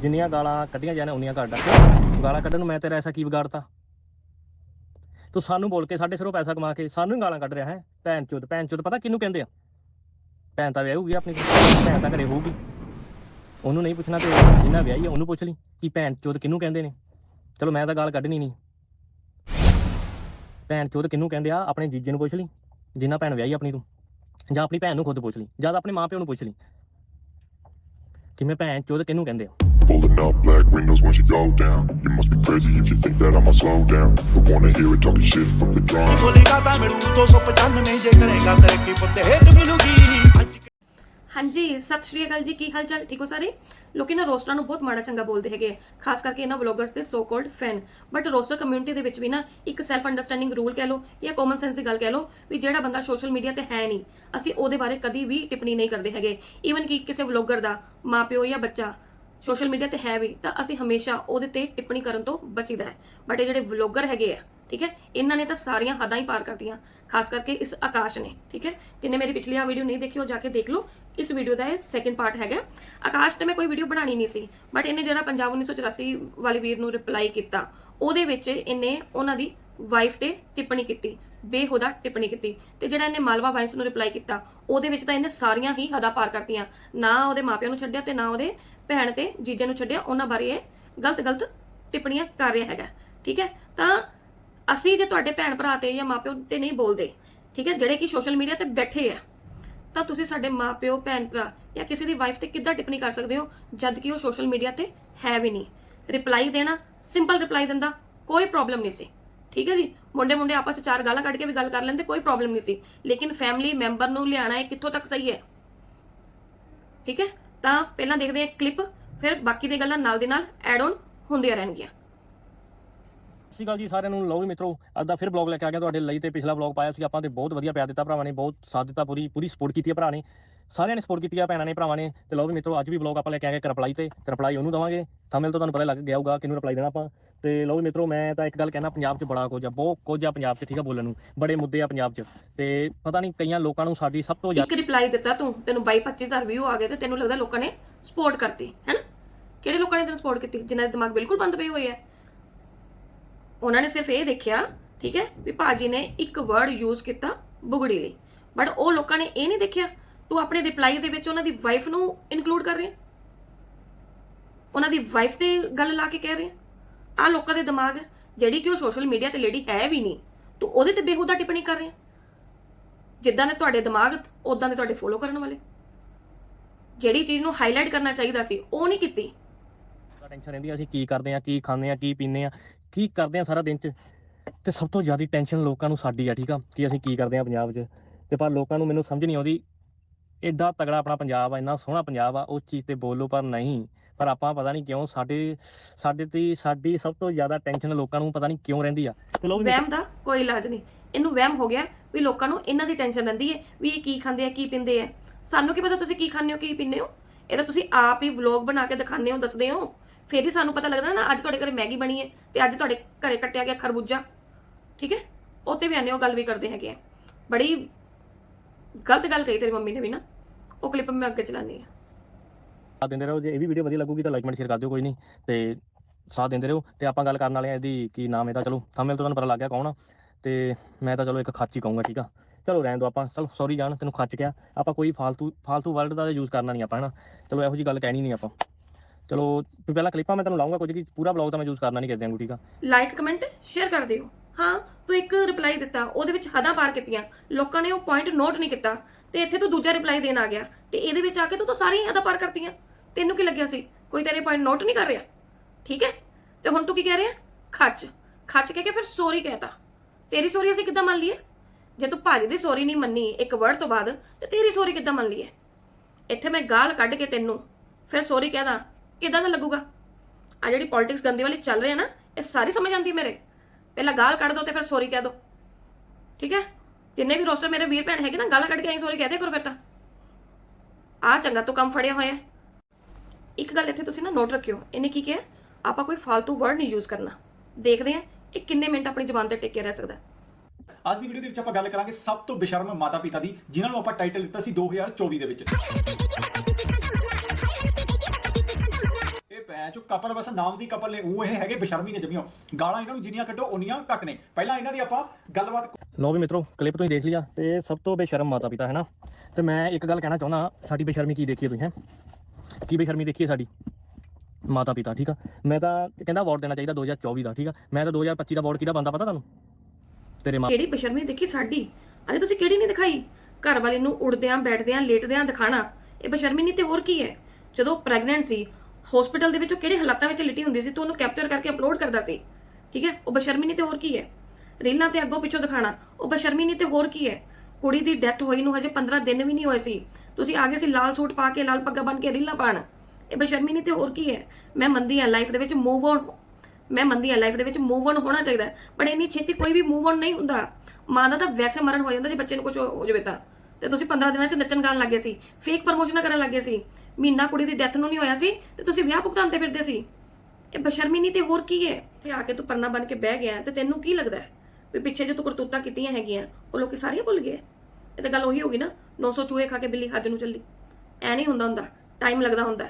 ਜਿੰਨੀਆਂ ਗਾਲਾਂ ਕੱਢੀਆਂ ਜਾਣ, ਉਨੀਆਂ ਕੱਢ ਗਾਲਾਂ ਕੱਢਣ ਨੂੰ ਮੈਂ ਤੇਰਾ ਐਸਾ ਕੀ ਵਿਗਾੜਤਾ? ਤੂੰ ਸਾਨੂੰ ਬੋਲ ਕੇ ਸਾਡੇ ਸਿਰੋਂ ਪੈਸਾ ਕਮਾ ਕੇ ਸਾਨੂੰ ਹੀ ਗਾਲਾਂ ਕੱਢ ਰਿਹਾ ਹੈ। ਭੈਣ ਚੋਦ ਭੈਣ ਚੋਦ, ਪਤਾ ਕਿਹਨੂੰ ਕਹਿੰਦੇ ਆ? ਭੈਣ ਤਾਂ ਵਿਆਹੂਗੀ ਆਪਣੀ ਭੈਣ ਤਾਂ ਘਰੇ ਹੋਊਗੀ। ਉਹਨੂੰ ਨਹੀਂ ਪੁੱਛਣਾ ਤੇ ਜਿੰਨਾ ਵਿਆਹੀ ਆ, ਉਹਨੂੰ ਪੁੱਛ ਲਈ ਕਿ ਭੈਣ ਚੋਦ ਕਿਹਨੂੰ ਕਹਿੰਦੇ ਨੇ। ਚਲੋ ਮੈਂ ਤਾਂ ਗਾਲ ਕੱਢਣੀ ਨਹੀਂ। ਭੈਣ ਚੋਦ ਕਿਹਨੂੰ ਕਹਿੰਦੇ ਆ? ਆਪਣੇ ਜੀਜੇ ਨੂੰ ਪੁੱਛ ਲਈ। ਜਿੰਨਾ ਭੈਣ ਵਿਆਹੀ ਆਪਣੀ ਤੂੰ। ਜਾਂ ਆਪਣੀ ਭੈਣ ਨੂੰ ਖੁਦ ਪੁੱਛ ਲਈ। ਜਾਂ ਤਾਂ ਆਪਣੇ ਮਾਪਿਓ ਨੂੰ ਪੁੱਛ ਲਈ। ਕਿ ਮੈਂ ਭੈਣ ਚੋਦ ਕਿਹਨੂੰ ਕਹਿੰਦੇ ਆ Pulling up black windows once you go down. You must be crazy if you think that I'ma slow down. But wanna hear it talking shit from the drum. ਬੋਲੇਗਾ ਤਾਂ ਮਿਲੂ 295 ਜੇ ਕਰੇਗਾ ਤਰੱਕੀ ਪੁੱਤੇ ਹੇਠ ਮਿਲੂਗੀ ਹਾਂਜੀ ਸਤਿ ਸ਼੍ਰੀ ਅਕਾਲ ਜੀ ਕੀ ਹਾਲ ਚਾਲ ਠੀਕ ਹੋ ਸਾਰੇ? ਲੋਕੀ ਨਾ ਰੋਸਟਰਾਂ ਨੂੰ ਬਹੁਤ ਮਾੜਾ ਚੰਗਾ ਬੋਲਦੇ ਹੈਗੇ ਆ, ਖਾਸ ਕਰਕੇ ਇਹਨਾਂ ਵਲੌਗਰਸ ਦੇ so called fan but roaster community ਦੇ ਵਿੱਚ ਵੀ ਨਾ ਇੱਕ ਸੈਲਫ ਅੰਡਰਸਟੈਂਡਿੰਗ ਰੂਲ ਕਹਿ ਲਓ ਜਾਂ ਕਾਮਨ ਸੈਂਸ ਦੀ ਗੱਲ ਕਹਿ ਲਓ ਵੀ ਜਿਹੜਾ ਬੰਦਾ ਸੋਸ਼ਲ ਮੀਡੀਆ ਤੇ ਹੈ ਨਹੀਂ ਅਸੀਂ ਉਹਦੇ ਬਾਰੇ ਕਦੀ ਵੀ ਟਿੱਪਣੀ ਨਹੀਂ ਕਰਦੇ ਹੈਗੇ। ਈਵਨ ਕਿ ਕਿਸੇ ਵਲੌਗਰ ਦਾ ਮਾਪਿਓ ਜਾਂ ਬੱਚਾ ਸੋਸ਼ਲ ਮੀਡੀਆ ਤੇ ਹੈ ਵੀ ਤਾਂ ਅਸੀਂ ਹਮੇਸ਼ਾ ਉਹਦੇ ਤੇ ਟਿੱਪਣੀ ਕਰਨ ਤੋਂ ਬਚੀਦਾ ਹੈ। ਬਟ ਇਹ ਜਿਹੜੇ ਵਲੌਗਰ ਹੈਗੇ ਆ ਠੀਕ ਹੈ? ਇਹਨਾਂ ਨੇ ਤਾਂ ਸਾਰੀਆਂ ਹੱਦਾਂ ਹੀ ਪਾਰ ਕਰਤੀਆਂ, ਖਾਸ ਕਰਕੇ ਇਸ ਆਕਾਸ਼ ਨੇ, ਠੀਕ ਹੈ? ਜਿੰਨੇ ਮੇਰੀ ਪਿਛਲੀ ਆ ਵੀਡੀਓ ਨਹੀਂ ਦੇਖੀ, ਉਹ ਜਾ ਕੇ ਦੇਖ ਲਓ। ਇਸ ਵੀਡੀਓ ਦਾ ਇਹ ਸੈਕਿੰਡ ਪਾਰਟ ਹੈਗਾ। ਆਕਾਸ਼ ਤੇ ਮੈਂ ਕੋਈ ਵੀਡੀਓ ਬਣਾਣੀ ਨਹੀਂ ਸੀ ਬਟ ਇਹਨੇ ਜਿਹੜਾ ਪੰਜਾਬ 1984 ਵਾਲੇ ਵੀਰ ਨੂੰ ਰਿਪਲਾਈ ਕੀਤਾ, ਉਹਦੇ ਵਿੱਚ ਇਹਨੇ ਉਹਨਾਂ ਦੀ ਵਾਈਫ ਤੇ ਟਿੱਪਣੀ ਕੀਤੀ, ਬੇਹੁਦਾ ਟਿੱਪਣੀ ਕੀਤੀ। ਤੇ ਜਿਹੜਾ ਇਹਨੇ ਮਾਲਵਾ ਵਾਈਸ ਨੂੰ ਰਿਪਲਾਈ ਕੀਤਾ, ਉਹਦੇ ਵਿੱਚ ਤਾਂ ਇਹਨੇ ਸਾਰੀਆਂ ਹੀ ਹੱਦਾਂ ਪਾਰ ਕਰਤੀਆਂ। ਨਾ ਉਹਦੇ ਮਾਪਿਆਂ ਨੂੰ ਛੱਡਿਆ ਤੇ ਨਾ ਉਹਦੇ ਭੈਣ ਤੇ ਜੀਜੇ ਨੂੰ ਛੱਡਿਆ, ਉਹਨਾਂ ਬਾਰੇ ਇਹ ਗਲਤ ਗਲਤ ਟਿੱਪਣੀਆਂ ਕਰ ਰਿਹਾ ਹੈਗਾ, ਠੀਕ ਹੈ? ਤਾਂ ਅਸੀਂ ਜੇ ਤੁਹਾਡੇ ਭੈਣ ਭਰਾ ਤੇ ਜਾਂ ਮਾਪਿਓ ਤੇ ਨਹੀਂ ਬੋਲਦੇ, ਠੀਕ ਹੈ, ਜਿਹੜੇ ਕਿ ਸੋਸ਼ਲ ਮੀਡੀਆ ਤੇ ਬੈਠੇ ਆ, ਤਾਂ ਤੁਸੀਂ ਸਾਡੇ ਮਾਪਿਓ ਭੈਣ ਭਰਾ ਜਾਂ ਕਿਸੇ ਦੀ ਵਾਈਫ ਤੇ ਕਿੱਦਾਂ ਟਿੱਪਣੀ ਕਰ ਸਕਦੇ ਹੋ, ਜਦ ਕਿ ਉਹ ਸੋਸ਼ਲ ਮੀਡੀਆ ਤੇ ਹੈ ਵੀ ਨਹੀਂ। ਰਿਪਲਾਈ ਦੇਣਾ ਸਿੰਪਲ ਰਿਪਲਾਈ ਦਿੰਦਾ, ਕੋਈ ਪ੍ਰੋਬਲਮ ਨਹੀਂ ਸੀ। ਠੀਕ ਹੈ ਜੀ ਮੁੰਡੇ ਮੁੰਡੇ ਆਪਸ ਵਿੱਚ ਚਾਰ ਗਾਲਾਂ ਕੱਢ ਕੇ ਵੀ ਗੱਲ ਕਰ ਲੈਂਦੇ, ਕੋਈ ਪ੍ਰੋਬਲਮ ਨਹੀਂ ਸੀ। ਲੇਕਿਨ ਫੈਮਿਲੀ ਮੈਂਬਰ ਨੂੰ ਲਿਆਣਾ ਇਹ ਕਿੱਥੋਂ ਤੱਕ ਸਹੀ ਹੈ? ਠੀਕ ਹੈ, ਤਾਂ ਪਹਿਲਾਂ ਦੇਖਦੇ ਹਾਂ ਕਲਿੱਪ ਫਿਰ ਬਾਕੀ ਦੀਆਂ ਗੱਲਾਂ ਨਾਲ ਦੇ ਨਾਲ ਐਡ ਆਨ ਹੁੰਦੀਆਂ ਰਹਿਣਗੀਆਂ। ਸਤਿ ਸ਼੍ਰੀ ਅਕਾਲ ਜੀ ਸਾਰਿਆਂ ਨੂੰ। ਲਓ ਵੀ ਮਿੱਤਰੋ, ਅੱਜ ਦਾ ਫਿਰ ਬਲੌਗ ਲੈ ਕੇ ਆ ਗਿਆ ਤੁਹਾਡੇ ਲਈ ਤੇ ਪਿਛਲਾ ਬਲੌਗ ਪਾਇਆ ਸੀ ਆਪਾਂ ਤੇ ਬਹੁਤ ਵਧੀਆ ਪਿਆਰ ਦਿੱਤਾ ਭਰਾਵਾਂ ਨੇ, ਬਹੁਤ ਸਾਥ ਦਿੱਤਾ, ਪੂਰੀ ਪੂਰੀ ਸਪੋਰਟ ਕੀਤੀ ਹੈ ਭਰਾ ਨੇ। ਸਾਰਿਆਂ ਨੇ ਸਪੋਰਟ ਕੀਤੀ ਆ, ਭੈਣਾਂ ਨੇ, ਭਰਾਵਾਂ ਨੇ। ਤੇ ਲਓ ਵੀ ਮਿੱਤਰੋ, ਅੱਜ ਵੀ ਬਲੌਗ ਆਪਾਂ ਲੈ ਕੇ ਆ ਗਏ ਰਿਪਲਾਈ ਤੇ। ਰਿਪਲਾਈ ਉਹਨੂੰ ਦਵਾਂਗੇ। ਥੰਬਨੇਲ ਤੋਂ ਤੁਹਾਨੂੰ ਪਤਾ ਲੱਗ ਗਿਆ ਹੋਊਗਾ ਕਿਹਨੂੰ ਰਿਪਲਾਈ ਦੇਣਾ ਆਪਾਂ। ਤੇ ਲਓ ਵੀ ਮਿੱਤਰੋ, ਮੈਂ ਤਾਂ ਇੱਕ ਗੱਲ ਕਹਿਣਾ, ਪੰਜਾਬ 'ਚ ਬੜਾ ਕੁਝ ਆ, ਬਹੁਤ ਕੁਝ ਆ ਪੰਜਾਬ 'ਚ, ਠੀਕ ਆ ਬੋਲਣ ਨੂੰ। ਬੜੇ ਮੁੱਦੇ ਆ ਪੰਜਾਬ 'ਚ। ਤੇ ਪਤਾ ਨਹੀਂ ਕਈਆਂ ਲੋਕਾਂ ਨੂੰ ਸਾਡੀ ਸਭ ਤੋਂ ਜ਼ਿਆਦਾ ਇੱਕ ਰਿਪਲਾਈ ਦਿੱਤਾ ਤੂੰ, ਤੈਨੂੰ 22 25000 ਵਿਊ ਆ ਗਏ ਤੇ ਤੈਨੂੰ ਲੱਗਦਾ ਲੋਕਾਂ ਨੇ ਸਪੋਰਟ ਕਰਤੀ ਹੈਨਾ ਕਿਹੜੇ ਲੋਕਾਂ ਨੇ ਤੈਨੂੰ ਸਪੋਰਟ ਕੀਤੀ, ਜਿਨ੍ਹਾਂ ਦੇ ਦਿਮਾਗ ਬਿਲਕੁਲ ਬੰਦ ਪਏ ਹੋਏ ਆ? ਉਹਨਾਂ ਨੇ ਸਿਰਫ ਇਹ ਦੇਖਿਆ, ਠੀਕ ਹੈ, ਵੀ ਭਾਜੀ ਨੇ ਇੱਕ ਵਰਡ ਯੂਜ਼ ਕੀਤਾ ਬੁਗੜੀ ਲਈ। ਬਟ ਉਹ ਲੋਕਾਂ ਨੇ ਇਹ ਨਹੀਂ ਦੇਖਿਆ, ਤੂੰ ਆਪਣੇ ਰਿਪਲਾਈ ਦੇ ਵਿੱਚ ਉਹਨਾਂ ਦੀ ਵਾਈਫ ਨੂੰ ਇਨਕਲੂਡ ਕਰ ਰਿਹਾ? ਉਹਨਾਂ ਦੀ ਵਾਈਫ ਤੇ ਗੱਲ ਲਾ ਕੇ ਕਹਿ ਰਿਹਾ? ਆ ਲੋਕਾਂ ਦੇ ਦਿਮਾਗ ਜਿਹੜੀ ਕਿ ਉਹ ਸੋਸ਼ਲ ਮੀਡੀਆ ਤੇ ਲੇਡੀ ਹੈ ਵੀ ਨਹੀਂ, ਤੂੰ ਉਹਦੇ ਤੇ ਬੇਹੂਦਾ ਟਿੱਪਣੀ ਕਰ ਰਿਹਾ? ਜਿੱਦਾਂ ਦੇ ਤੁਹਾਡੇ ਦਿਮਾਗ ਉਦਾਂ ਦੇ ਤੁਹਾਡੇ ਫੋਲੋ ਕਰਨ ਵਾਲੇ। ਜਿਹੜੀ ਚੀਜ਼ ਨੂੰ ਹਾਈਲਾਈਟ ਕਰਨਾ ਚਾਹੀਦਾ ਸੀ, ਉਹ ਨਹੀਂ ਕੀਤੀ। ਟੈਨਸ਼ਨ ਰਹਿੰਦੀ ਆ, ਅਸੀਂ ਕੀ ਕਰਦੇ ਆ, ਕੀ ਖਾਂਦੇ ਆ, ਕੀ ਪੀਂਦੇ ਆ। ਕੀ ਕਰਦੇ ਆ ਸਾਰਾ ਦਿਨ 'ਚ? ਤੇ ਸਭ ਤੋਂ ਜ਼ਿਆਦਾ ਟੈਨਸ਼ਨ ਲੋਕਾਂ ਨੂੰ ਸਾਡੀ ਆ, ਠੀਕ ਆ? ਕਿ ਅਸੀਂ ਕੀ ਕਰਦੇ ਆ ਪੰਜਾਬ 'ਚ? ਤੇ ਪਰ ਲੋਕਾਂ ਨੂੰ ਮੈਨੂੰ ਸਮਝ ਨਹੀਂ ਆਉਂਦੀ। ਐਡਾ ਤਗੜਾ ਆਪਣਾ ਪੰਜਾਬ ਆ, ਇੰਨਾ ਸੋਹਣਾ ਪੰਜਾਬ ਆ, ਉਸ ਚੀਜ਼ ਤੇ ਬੋਲੋ ਪਰ ਨਹੀਂ। ਪਰ ਆਪਾਂ ਪਤਾ ਨਹੀਂ ਕਿਉਂ ਸਾਡੇ ਸਾਡੇ ਤੇ ਸਾਡੀ ਸਭ ਤੋਂ ਜ਼ਿਆਦਾ ਟੈਨਸ਼ਨ ਲੋਕਾਂ ਨੂੰ ਪਤਾ ਨਹੀਂ ਕਿਉਂ ਰਹਿੰਦੀ ਆ। ਤੇ ਲੋਕ ਵਹਿਮ ਦਾ ਕੋਈ ਇਲਾਜ ਨਹੀਂ। ਇਹਨੂੰ ਵਹਿਮ ਹੋ ਗਿਆ ਵੀ ਲੋਕਾਂ ਨੂੰ ਇਹਨਾਂ ਦੀ ਟੈਨਸ਼ਨ ਰਹਿੰਦੀ ਹੈ ਵੀ ਇਹ ਕੀ ਖਾਂਦੇ ਆ, ਕੀ ਪੀਂਦੇ ਆ। ਸਾਨੂੰ ਕੀ ਪਤਾ ਤੁਸੀਂ ਕੀ ਖਾਂਦੇ ਹੋ, ਕੀ ਪੀਂਦੇ ਹੋ? ਇਹ ਤਾਂ ਤੁਸੀਂ ਆਪ ਹੀ ਵਲੌਗ ਬਣਾ ਕੇ ਦਿਖਾਉਂਦੇ ਹੋ, ਦੱਸਦੇ ਹੋ। ਫਿਰ ਹੀ ਸਾਨੂੰ ਪਤਾ ਲੱਗਦਾ ਨਾ, ਅੱਜ ਤੁਹਾਡੇ ਘਰੇ ਮੈਗੀ ਬਣੀ ਹੈ ਤੇ ਅੱਜ ਤੁਹਾਡੇ ਘਰੇ ਕੱਟਿਆ ਗਿਆ ਖਰਬੂਜਾ। ਠੀਕ ਹੈ? ਉਹ ਤੇ ਵੀ ਆਨੇ ਉਹ ਗੱਲ ਵੀ ਕਰਦੇ ਹੈਗੇ ਆ। ਬੜੀ ਗਲਤ ਗੱਲ ਕਹੀ ਤੇਰੀ ਮੰਮੀ ਨੇ ਵੀ ਨਾ। ਉਹ ਕਲਿੱਪ ਮੈਂ ਅੱਗੇ ਚਲਾਨੀ ਆ ਸਾਥ ਦਿੰਦੇ ਰਹੋ, ਜੇ ਇਹ ਵੀ ਵੀਡੀਓ ਵਧੀਆ ਲੱਗੂਗੀ ਤਾਂ ਲਾਈਕ ਕਮੈਂਟ ਸ਼ੇਅਰ ਕਰ ਦਿਓ, ਕੋਈ ਨਹੀਂ। ਤੇ ਸਾਥ ਦਿੰਦੇ ਰਹੋ, ਤੇ ਆਪਾਂ ਗੱਲ ਕਰਨ ਵਾਲੇ ਆ ਇਹਦੀ ਕੀ ਨਾਮ ਇਹਦਾ। ਚਲੋ ਥੰਬਨੇਲ ਤੋਂ ਤੁਹਾਨੂੰ ਪਤਾ ਲੱਗ ਗਿਆ ਕੌਣ ਆ। ਤੇ ਮੈਂ ਤਾਂ ਚਲੋ ਇੱਕ ਖੱਚ ਹੀ ਕਹੂੰਗਾ, ਠੀਕ ਆ। ਚਲੋ, ਰਹਿਣ ਦੋ ਆਪਾਂ। ਚਲੋ ਸੌਰੀ ਜਾਨ, ਤੈਨੂੰ ਖੱਚ ਗਿਆ ਆਪਾਂ ਕੋਈ ਫਾਲਤੂ ਫਾਲਤੂ ਵਰਡ ਦਾ ਯੂਜ਼ ਕਰਨਾ ਨਹੀਂ ਆਪਾਂ, ਹਨਾ। ਚਲੋ, ਇਹੋ ਜੀ ਗੱਲ ਕਹਿਣੀ ਨਹੀਂ ਆਪਾਂ। ਚਲੋ ਵੀ ਪਹਿਲਾਂ ਕਲਿੱਪਾਂ ਮੈਂ ਤੁਹਾਨੂੰ ਲਾਉਂਗਾ ਕੁਝ ਕਿ ਪੂਰਾ ਬਲੌਗ ਤਾਂ ਮੈਂ ਯੂਜ਼ ਕਰਨਾ ਨਹੀਂ ਕਰਦੇ ਠੀਕ ਆ ਲਾਈਕ ਕਮੈਂਟ ਸ਼ੇਅਰ ਕਰ ਦਿਓ। ਹਾਂ, ਤੂੰ ਇੱਕ ਰਿਪਲਾਈ ਦਿੱਤਾ, ਉਹਦੇ ਵਿੱਚ ਹਦਾਂ ਪਾਰ ਕੀਤੀਆਂ। ਲੋਕਾਂ ਨੇ ਉਹ ਪੁਆਇੰਟ ਨੋਟ ਨਹੀਂ ਕੀਤਾ। ਤੇ ਇੱਥੇ ਤੂੰ ਦੂਜਾ ਰਿਪਲਾਈ ਦੇਣ ਆ ਗਿਆ। ਤੇ ਇਹਦੇ ਵਿੱਚ ਆ ਕੇ ਤੂੰ ਤਾਂ ਸਾਰੀਆਂ ਹਦਾਂ ਪਾਰ ਕਰਤੀਆਂ। ਤੈਨੂੰ ਕੀ ਲੱਗਿਆ ਸੀ? ਕੋਈ ਤੇਰੇ ਪੁਆਇੰਟ ਨੋਟ ਨਹੀਂ ਕਰ ਰਿਹਾ? ਠੀਕ ਹੈ? ਤੇ ਹੁਣ ਤੂੰ ਕੀ ਕਹਿ ਰਿਹਾ? ਖੱਚ। ਖੱਚ ਕਹਿ ਕੇ ਫਿਰ ਸੋਰੀ ਕਹਿਤਾ ਤੇਰੀ ਸੋਰੀ ਅਸੀਂ ਕਿੱਦਾਂ ਮੰਨ ਲਈਏ? ਜੇ ਤੂੰ ਭਾਜੀ ਦੀ ਸੋਰੀ ਨਹੀਂ ਮੰਨੀ ਇੱਕ ਵਰਡ ਤੋਂ ਬਾਅਦ, ਤੇ ਤੇਰੀ ਸੋਰੀ ਕਿੱਦਾਂ ਮੰਨ ਲਈਏ? ਇੱਥੇ ਮੈਂ ਗਾਲ ਕੱਢ ਕੇ ਤੈਨੂੰ ਫਿਰ ਸੋਰੀ ਕਹਿਦਾ ਕਿੱਦਾਂ ਦਾ ਲੱਗੂਗਾ? ਆ ਜਿਹੜੀ ਪੋਲਿਟਿਕਸ ਗੰਦੀ ਵਾਲੀ ਚੱਲ ਰਹੀ ਹੈ ਨਾ, ਇਹ ਸਾਰੀ ਸਮਝ ਆਉਂਦੀ ਮੇਰੇ। ਪਹਿਲਾਂ ਗਾਲ ਕੱਢ ਦੋ ਤੇ ਫਿਰ ਸੌਰੀ ਕਹਿ ਦੋ। ਠੀਕ ਹੈ? ਜਿੰਨੇ ਵੀ ਰੋਸਟਰ ਮੇਰੇ ਵੀਰ ਭੈਣ ਹੈਗੇ ਨਾ, ਗਾਲਾਂ ਕੱਢ ਕੇ ਐਂ ਸੌਰੀ ਕਹਿ ਦਿਆ ਕਰੋ ਫਿਰ ਤਾਂ। ਆ ਚੰਗਾ ਤੂੰ ਕੰਮ ਫੜਿਆ ਹੋਇਆ ਇੱਕ ਗੱਲ ਇੱਥੇ ਤੁਸੀਂ ਨਾ ਨੋਟ ਰੱਖਿਓ, ਇਹਨੇ ਕੀ ਕਿਹਾ? ਆਪਾਂ ਕੋਈ ਫालतू ਵਰਡ ਨਹੀਂ ਯੂਜ਼ ਕਰਨਾ। ਦੇਖਦੇ ਆ ਇਹ ਕਿੰਨੇ ਮਿੰਟ ਆਪਣੀ ਜ਼ੁਬਾਨ ਤੇ ਟਿਕ ਕੇ ਰਹਿ ਸਕਦਾ ਅੱਜ ਦੀ ਵੀਡੀਓ ਦੇ ਵਿੱਚ ਆਪਾਂ ਗੱਲ ਕਰਾਂਗੇ ਸਭ ਤੋਂ ਬੇਸ਼ਰਮ ਮਾਤਾ ਪਿਤਾ ਦੀ, ਜਿਨ੍ਹਾਂ ਨੂੰ ਆਪਾਂ ਟਾਈਟਲ ਦਿੱਤਾ ਸੀ 2024 ਦੇ ਵਿੱਚ। ਇਹ ਭੈਣ ਐ ਚੋ ਕਪਲ ਬਸ ਨਾਮ ਦੀ ਕਪਲ ਨੇ ਉਹ ਇਹ ਹੈਗੇ ਬਸ਼ਰਮੀ ਨੇ ਜਮੀਓ। ਗਾਲਾਂ ਇਹਨਾਂ ਨੂੰ ਜਿੰਨੀਆਂ ਕੱਢੋ ਉਨੀਆਂ ਘੱਟ ਨੇ। ਪਹਿਲਾਂ ਇਹਨਾਂ ਦੀ ਆਪਾਂ ਗੱਲਬਾਤ ਲੋ ਵੀ ਮਿੱਤਰੋ ਕਲਿੱਪ ਤੁਸੀਂ ਦੇਖ ਲਿਆ ਤੇ ਸਭ ਤੋਂ ਬੇਸ਼ਰਮ ਮਾਤਾ ਪਿਤਾ ਹੈ ਨਾ? ਤੇ ਮੈਂ ਇੱਕ ਗੱਲ ਕਹਿਣਾ ਚਾਹੁੰਦਾ ਸਾਡੀ ਬੇਸ਼ਰਮੀ ਕੀ ਦੇਖੀ ਹੈ ਤੁਸੀਂ ਹੈ? ਕੀ ਬੇਸ਼ਰਮੀ ਦੇਖੀ ਹੈ ਸਾਡੀ? ਮਾਤਾ ਪਿਤਾ ਠੀਕ ਆ? ਮੈਂ ਤਾਂ ਕਹਿੰਦਾ ਅਵਾਰਡ ਦੇਣਾ ਚਾਹੀਦਾ 2024 ਦਾ ਠੀਕ ਆ? ਮੈਂ ਤਾਂ 2025 ਦਾ ਅਵਾਰਡ ਕਿਹਦਾ ਬੰਦਾ ਪਤਾ ਤੁਹਾਨੂੰ? ਤੇਰੇ ਮਾਂ ਕਿਹੜੀ ਬਸ਼ਰਮੀ ਦੇਖੀ ਸਾਡੀ? ਅਰੇ ਤੁਸੀਂ ਕਿਹੜੀ ਨਹੀਂ ਦਿਖਾਈ? ਘਰ ਵਾਲੇ ਨੂੰ ਉੜਦਿਆਂ ਬੈਠਦਿਆਂ ਲੇਟਦਿਆਂ ਦਿਖਾਣਾ। ਇਹ ਬਸ਼ਰਮੀ ਨਹੀਂ ਤੇ ਹੋਰ ਕੀ ਹੈ? ਜਦੋਂ ਪ੍ਰੈਗਨੈਂਟ ਸੀ ਹਸਪੀਟਲ ਦੇ ਵਿੱਚ ਉਹ ਕਿਹੜੇ ਹਾਲਾਤਾਂ ਵਿੱਚ ਲਿਟੀ ਹੁੰਦੀ ਸੀ, ਤੂੰ ਉਹਨੂੰ ਕੈਪਚਰ ਕਰਕੇ ਅਪਲੋਡ ਕਰਦਾ ਸੀ। ਠੀਕ ਹੈ? ਉਹ ਬਸ਼ਰਮੀ ਨਹੀਂ ਤੇ ਹੋਰ ਕੀ ਹੈ? ਰੀਲਾਂ ਤੇ ਅੱਗੋਂ ਪਿੱਛੋਂ ਦਿਖਾਣਾ। ਉਹ ਬਸ਼ਰਮੀ ਨਹੀਂ ਤੇ ਹੋਰ ਕੀ ਹੈ? ਕੁੜੀ ਦੀ ਡੈਥ ਹੋਈ ਨੂੰ ਹਜੇ 15 ਦਿਨ ਵੀ ਨਹੀਂ ਹੋਏ ਸੀ। ਤੁਸੀਂ ਆਗੇ ਸੀ ਲਾਲ ਸੂਟ ਪਾ ਕੇ, ਲਾਲ ਪੱਗਾ ਬੰਨ ਕੇ ਰੀਲਾਂ ਪਾਣ ਇਹ ਬਸ਼ਰਮੀ ਨਹੀਂ ਤੇ ਹੋਰ ਕੀ ਹੈ? ਮੈਂ ਮੰਦੀ ਹਾਂ ਲਾਈਫ ਦੇ ਵਿੱਚ ਮੂਵ ਔਨ ਮੈਂ ਮੰਦੀ ਹਾਂ ਲਾਈਫ ਦੇ ਵਿੱਚ ਮੂਵ ਔਨ ਹੋਣਾ ਚਾਹੀਦਾ ਪਰ ਇੰਨੀ ਛੇਤੀ ਕੋਈ ਵੀ ਮੂਵ ਔਨ ਨਹੀਂ ਹੁੰਦਾ। ਮਾਂ ਦਾ ਤਾਂ ਵੈਸੇ ਮਰਨ ਹੋ ਜਾਂਦਾ ਜੇ ਬੱਚੇ ਨੂੰ ਕੁਝ ਹੋ ਜਾਵੇ ਤਾਂ। ਤੇ ਤੁਸੀਂ 15 ਦਿਨਾਂ ਚ ਨੱਚਣ ਗਾਣ ਲੱਗੇ ਸੀ ਫੇਕ ਪ੍ਰਮੋਸ਼ਨਾਂ ਕਰਨ ਲੱਗੇ ਸੀ। ਮਹੀਨਾ ਕੁੜੀ ਦੀ ਡੈਥ ਨੂੰ ਨਹੀਂ ਹੋਇਆ ਸੀ ਤੇ ਤੁਸੀਂ ਵਿਆਹ ਭੁਗਤਾਨ ਤੇ ਫਿਰਦੇ ਸੀ। ਇਹ ਬਸ਼ਰਮੀ ਨਹੀਂ ਤੇ ਹੋਰ ਕੀ ਹੈ? ਤੇ ਆ ਕੇ ਤੂੰ ਪੰਨਾ ਬਣ ਕੇ ਬਹਿ ਗਿਆ ਤੇ ਤੈਨੂੰ ਕੀ ਲੱਗਦਾ ਵੀ ਪਿੱਛੇ ਜੋ ਤੂੰ ਕਰਤੂਤਾਂ ਕੀਤੀਆਂ ਹੈਗੀਆਂ, ਉਹ ਲੋਕੀ ਸਾਰੀਆਂ ਭੁੱਲ ਗਏ। ਇਹ ਤਾਂ ਗੱਲ ਉਹੀ ਹੋ ਗਈ ਨਾ 900 ਚੂਹੇ ਖਾ ਕੇ ਬਿੱਲੀ ਹੱਜ ਨੂੰ ਚੱਲੀ। ਐ ਨਹੀਂ ਹੁੰਦਾ ਹੁੰਦਾ ਟਾਈਮ ਲੱਗਦਾ ਹੁੰਦਾ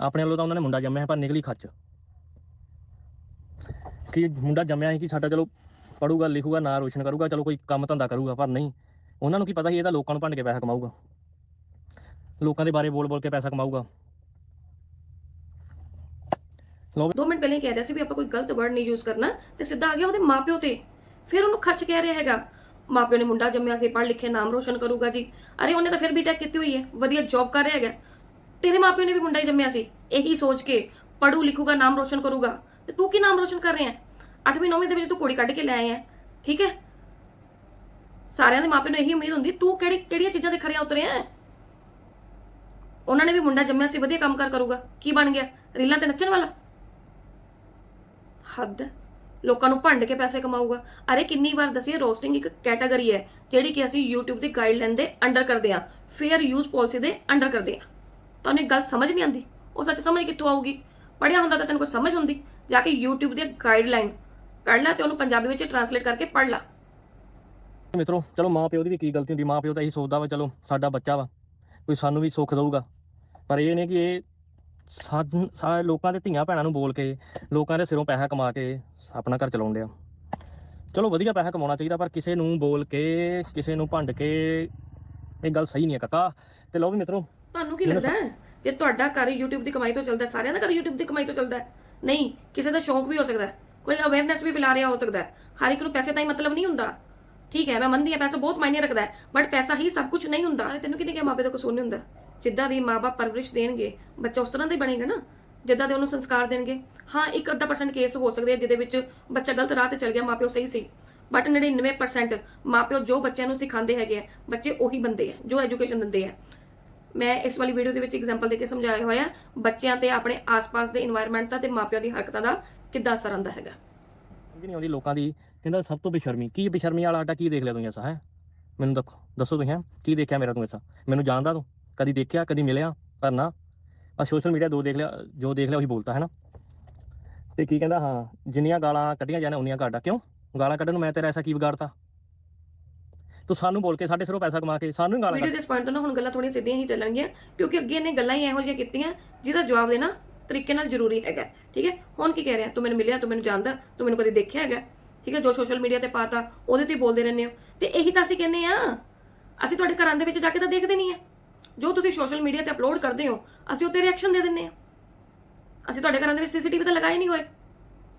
ਆਪਣੇ ਵੱਲੋਂ ਤਾਂ ਉਹਨਾਂ ਨੇ ਮੁੰਡਾ ਜੰਮਿਆ ਪਰ ਨਿਕਲੀ ਖੱਚ। ਕਿ ਮੁੰਡਾ ਜੰਮਿਆ ਸੀ ਕਿ ਸਾਡਾ ਚਲੋ ਪੜੂਗਾ ਲਿਖੂਗਾ, ਨਾਂ ਰੋਸ਼ਨ ਕਰੂਗਾ, ਚਲੋ ਕੋਈ ਕੰਮ ਧੰਦਾ ਕਰੂਗਾ, ਪਰ ਨਹੀਂ। ਉਹਨਾਂ ਨੂੰ ਕੀ ਪਤਾ ਸੀ, ਇਹ ਤਾਂ ਲੋਕਾਂ ਨੂੰ ਭੰਡ ਕੇ ਪੈਸਾ ਕਮਾਊਗਾ। ਲੋਕਾਂ ਦੇ ਬਾਰੇ ਬੋਲ ਬੋਲ ਕੇ ਪੈਸਾ ਕਮਾਊਗਾ। ਲੋ ਦੋ ਮਿੰਟ ਪਹਿਲਾਂ ਹੀ ਕਹਿ ਰਿਹਾ ਸੀ ਵੀ ਆਪਾਂ ਕੋਈ ਗਲਤ ਵਰਡ ਨਹੀਂ ਯੂਜ਼ ਕਰਨਾ, ਤੇ ਸਿੱਧਾ ਆ ਗਿਆ ਉਹਦੇ ਮਾਪਿਓ ਤੇ। ਫਿਰ ਉਹਨੂੰ ਖੱਚ ਕਹਿ ਰਿਹਾ ਹੈਗਾ। ਮਾਪਿਓ ਨੇ ਮੁੰਡਾ ਜੰਮਿਆ ਸੀ, ਪੜ੍ਹ ਲਿਖੇ ਨਾਮ ਰੋਸ਼ਨ ਕਰੂਗਾ ਜੀ। ਅਰੇ ਉਹਨੇ ਤਾਂ ਫਿਰ ਬੀਟੈਕ ਕੀਤੀ ਹੋਈ ਹੈ, ਵਧੀਆ ਜੌਬ ਕਰ ਰਿਹਾ ਹੈਗਾ। ਤੇਰੇ ਮਾਪਿਓ ਨੇ ਵੀ ਮੁੰਡਾ ਹੀ ਜੰਮਿਆ ਸੀ, ਇਹੀ ਸੋਚ ਕੇ ਪੜੂ ਲਿਖੂਗਾ, ਨਾਮ ਰੋਸ਼ਨ ਕਰੂਗਾ। ਤੇ ਤੂੰ ਕੀ ਨਾਮ ਰੋਸ਼ਨ ਕਰ ਰਿਹਾ 8ਵੀਂ 9ਵੀਂ ਦੇ ਵਿੱਚ ਤੂੰ ਕੁੜੀ ਕੱਢ ਕੇ ਲੈ ਆਇਆ ਠੀਕ ਹੈ? ਸਾਰਿਆਂ ਦੇ ਮਾਪਿਆਂ ਨੂੰ ਇਹੀ ਉਮੀਦ ਹੁੰਦੀ, ਤੂੰ ਕਿਹੜੀ ਕਿਹੜੀਆਂ ਚੀਜ਼ਾਂ ਤੇ ਖਰਿਆ ਉਤਰਿਆ ਹੈ? ਉਹਨਾਂ ਨੇ ਵੀ ਮੁੰਡਾ ਜੰਮਿਆ ਸੀ, ਵਧੀਆ ਕੰਮ ਕਾਰ ਕਰੂਗਾ। ਕੀ ਬਣ ਗਿਆ? ਰੀਲਾਂ ਤੇ ਨੱਚਣ ਵਾਲਾ? ਹੱਦ ਲੋਕਾਂ ਨੂੰ ਭੰਡ ਕੇ ਪੈਸੇ ਕਮਾਊਗਾ। ਅਰੇ ਕਿੰਨੀ ਵਾਰ ਦਸੀਏ ਰੋਸਟਿੰਗ ਇੱਕ ਕੈਟਾਗਰੀ ਹੈ ਜਿਹੜੀ ਕਿ ਅਸੀਂ YouTube ਦੀ ਗਾਈਡਲਾਈਨ ਦੇ ਅੰਡਰ ਕਰਦੇ ਹਾਂ ਫੇਅਰ ਯੂਜ਼ ਪਾਲਿਸੀ ਦੇ ਅੰਡਰ ਕਰਦੇ ਹਾਂ ਤੁਹਾਨੂੰ ਇਹ ਗੱਲ ਸਮਝ ਨਹੀਂ ਆਉਂਦੀ? ਉਹ ਸੱਚ ਸਮਝ ਕਿੱਥੋਂ ਆਊਗੀ? ਪੜਿਆ ਹੁੰਦਾ ਤਾਂ ਤੈਨੂੰ ਕੋਈ ਸਮਝ ਹੁੰਦੀ। ਜਾ ਕੇ YouTube ਦੀ ਗਾਈਡਲਾਈਨ ਕੱਢ ਲੈ ਤੇ ਉਹਨੂੰ ਪੰਜਾਬੀ ਵਿੱਚ ਟਰਾਂਸਲੇਟ ਕਰਕੇ ਪੜ੍ਹ ਲੈ। ਮਿੱਤਰੋ, ਚਲੋ ਮਾਂ ਪਿਓ ਦੀ ਵੀ ਕੀ ਗਲਤੀ ਹੁੰਦੀ? ਮਾਂ ਪਿਓ ਤਾਂ ਇਹੀ ਸੋਚਦਾ ਵਾ, ਚਲੋ ਸਾਡਾ ਬੱਚਾ ਵਾ। ਕੋਈ ਸਾਨੂੰ ਵੀ ਸੁੱਖ ਦਊਗਾ। ਪਰ ਇਹ ਨੇ ਕਿ ਇਹ ਸਾਰੇ ਲੋਕਾਂ ਦੇ ਧੀਆਂ ਭੈਣਾਂ ਨੂੰ ਬੋਲ ਕੇ ਲੋਕਾਂ ਦੇ ਸਿਰੋਂ ਪੈਸਾ ਕਮਾ ਕੇ ਆਪਣਾ ਘਰ ਚਲਾਉਂਦੇ ਆ। ਚਲੋ ਵਧੀਆ ਪੈਸਾ ਕਮਾਉਣਾ ਚਾਹੀਦਾ ਪਰ ਕਿਸੇ ਨੂੰ ਬੋਲ ਕੇ ਕਿਸੇ ਨੂੰ ਭੰਡ ਕੇ ਇਹ ਗੱਲ ਸਹੀ ਨਹੀਂ ਹੈ ਕਾਕਾ। ਤੇ ਲਓ ਵੀ ਮਿੱਤਰੋ ਤੁਹਾਨੂੰ ਕੀ ਲੱਗਦਾ ਹੈ? ਜੇ ਤੁਹਾਡਾ ਘਰ YouTube ਦੀ ਕਮਾਈ ਤੋਂ ਚੱਲਦਾ ਸਾਰਿਆਂ ਦਾ ਘਰ YouTube ਦੀ ਕਮਾਈ ਤੋਂ ਚੱਲਦਾ? ਨਹੀਂ ਕਿਸੇ ਦਾ ਸ਼ੌਂਕ ਵੀ ਹੋ ਸਕਦਾ ਕੋਈ ਅਵੇਅਰਨੈਸ ਵੀ ਫੈਲਾ ਰਿਹਾ ਹੋ ਸਕਦਾ ਹਰ ਇੱਕ ਨੂੰ ਪੈਸੇ ਤਾਂ ਹੀ ਮਤਲਬ ਨਹੀਂ ਹੁੰਦਾ। ਠੀਕ ਹੈ, ਮੈਂ ਮੰਨਦੀ ਹਾਂ, ਪੈਸਾ ਬਹੁਤ ਮਾਇਨੇ ਰੱਖਦਾ ਹੈ ਬਟ ਪੈਸਾ ਹੀ ਸਭ ਕੁਝ ਨਹੀਂ ਹੁੰਦਾ। ਤੈਨੂੰ ਕਿਤੇ ਕਿਹਾ ਮਾਪੇ ਦਾ ਕਸੂਰ ਨਹੀਂ ਹੁੰਦਾ? ਜਿੱਦਾਂ ਦੀ ਮਾਪੇ ਪਰਵਰਿਸ਼ ਦੇਣਗੇ, ਬੱਚਾ ਉਸ ਤਰ੍ਹਾਂ ਦਾ ਹੀ ਬਣੇਗਾ ਨਾ, ਜਿੱਦਾਂ ਦੇ ਉਹਨੂੰ ਸੰਸਕਾਰ ਦੇਣਗੇ। ਹਾਂ, ਇੱਕ ਅੱਧਾ ਕੇਸ ਹੋ ਸਕਦੇ ਜਿਹਦੇ ਵਿੱਚ ਬੱਚਾ ਗਲਤ ਰਾਹ ਤੇ ਚੱਲ ਗਿਆ, ਮਾਪਿਓ ਸਹੀ ਸੀ। ਬਟ 99% ਮਾਪਿਓ ਜੋ ਬੱਚਿਆਂ ਨੂੰ ਸਿਖਾਉਂਦੇ ਹੈਗੇ ਆ, ਬੱਚੇ ਉਹੀ ਬੰਦੇ ਆ, ਜੋ ਐਜੂਕੇਸ਼ਨ ਦਿੰਦੇ ਆ। ਮੈਂ ਇਸ ਵਾਲੀ ਵੀਡੀਓ ਦੇ ਵਿੱਚ ਐਗਜ਼ਾਮਪਲ ਦੇ ਕੇ ਸਮਝਾਇਆ ਹੋਇਆ, ਬੱਚਿਆਂ ਤੇ ਆਪਣੇ ਆਸ-ਪਾਸ ਦੇ এনवायरमेंट ਦਾ ਤੇ ਮਾਪਿਆਂ ਦੀ ਹਰਕਤਾਂ ਦਾ ਕਿੱਦਾਂ ਅਸਰ ਆਉਂਦਾ ਹੈਗਾ। ਸਮਝ ਆਉਂਦੀ, ਲੋਕਾਂ ਦੀ ਕਹਿੰਦਾ ਸਭ ਤੋਂ ਬੇਸ਼ਰਮੀ ਕੀ ਬੇਸ਼ਰਮੀ ਵਾਲਾ ਆਟਾ ਕੀ ਦੇਖ ਲਿਆ ਤੂੰ ਐਸਾ ਹੈ? ਮੈਨੂੰ ਦੱਸੋ ਦੱਸੋ ਤੁਸੀਂ ਕੀ ਦੇਖਿਆ ਮੇਰਾ ਤੂੰ ਐਸਾ? ਮੈਨੂੰ ਜਾਣਦਾ ਤੂੰ ਕਦੀ ਦੇਖਿਆ ਕਦੀ ਮਿਲਿਆ ਪਰ ਨਾ। ਆ ਸੋਸ਼ਲ ਮੀਡੀਆ ਦੋ ਦੇਖ ਲਿਆ ਜੋ ਦੇਖ ਲਿਆ ਉਹੀ ਬੋਲਤਾ ਹੈ ਨਾ ਤੇ ਕੀ ਕਹਿੰਦਾ ਹਾਂ ਜਿੰਨੀਆਂ ਗਾਲਾਂ ਕੱਢੀਆਂ ਜਾਣ ਉਨੀਆਂ ਘਾਟਾ ਕਿਉਂ? ਗਾਲਾਂ ਕੱਢਣ ਨੂੰ ਮੈਂ ਤੇਰਾ ਐਸਾ ਕੀ ਵਿਗਾੜਤਾ? ਤੂੰ ਸਾਨੂੰ ਬੋਲ ਕੇ ਸਾਡੇ ਸਿਰੋਂ ਪੈਸਾ ਕਮਾ ਕੇ ਸਾਨੂੰ ਹੀ ਗਾਲਾਂ ਵੀਡੀਓ ਦੇ ਇਸ ਪੁਆਇੰਟ ਤੋਂ ਨਾ ਹੁਣ ਗੱਲਾਂ ਥੋੜੀਆਂ ਸਿੱਧੀਆਂ ਹੀ ਚੱਲਣਗੀਆਂ ਕਿਉਂਕਿ ਅੱਗੇ ਇਹਨੇ ਗੱਲਾਂ ਹੀ ਇਹੋ ਜਿਹੀਆਂ ਕੀਤੀਆਂ ਜਿਹਦਾ ਜਵਾਬ ਦੇਣਾ ਤਰੀਕੇ ਨਾਲ ਜ਼ਰੂਰੀ ਹੈਗਾ ਠੀਕ ਹੈ? ਹੁਣ ਕੀ ਕਹਿ ਰਿਹਾ? ਤੂੰ ਮੈਨੂੰ ਮਿਲਿਆ ਤੂੰ ਮੈਨੂੰ ਜਾਣਦਾ ਤੂੰ ਮੈਨੂੰ ਕਦੇ ਦੇਖਿਆ ਹੈਗਾ? ਠੀਕ ਹੈ, ਜੋ ਸੋਸ਼ਲ ਮੀਡੀਆ ਤੇ ਪਾਤਾ, ਉਹਦੇ ਤੇ ਬੋਲਦੇ ਰਹਿੰਦੇ ਹੋ। ਤੇ ਇਹੀ ਤਾਂ ਅਸੀਂ ਕਹਿੰਦੇ ਆ ਅਸੀਂ ਤੁਹਾਡੇ ਘਰਾਂ ਦੇ ਵਿੱਚ ਜਾ ਕੇ ਤਾਂ ਦੇਖਦੇ ਨਹੀਂ ਆ ਜੋ ਤੁਸੀਂ ਸੋਸ਼ਲ ਮੀਡੀਆ ਤੇ ਅਪਲੋਡ ਕਰਦੇ ਹੋ, ਅਸੀਂ ਉੱਤੇ ਰਿਐਕਸ਼ਨ ਦੇ ਦਿੰਦੇ ਆ ਅਸੀਂ ਤੁਹਾਡੇ ਘਰਾਂ ਦੇ ਵਿੱਚ ਸੀਸੀਟੀਵੀ ਤਾਂ ਲਗਾਏ ਨਹੀਂ ਹੋਏ।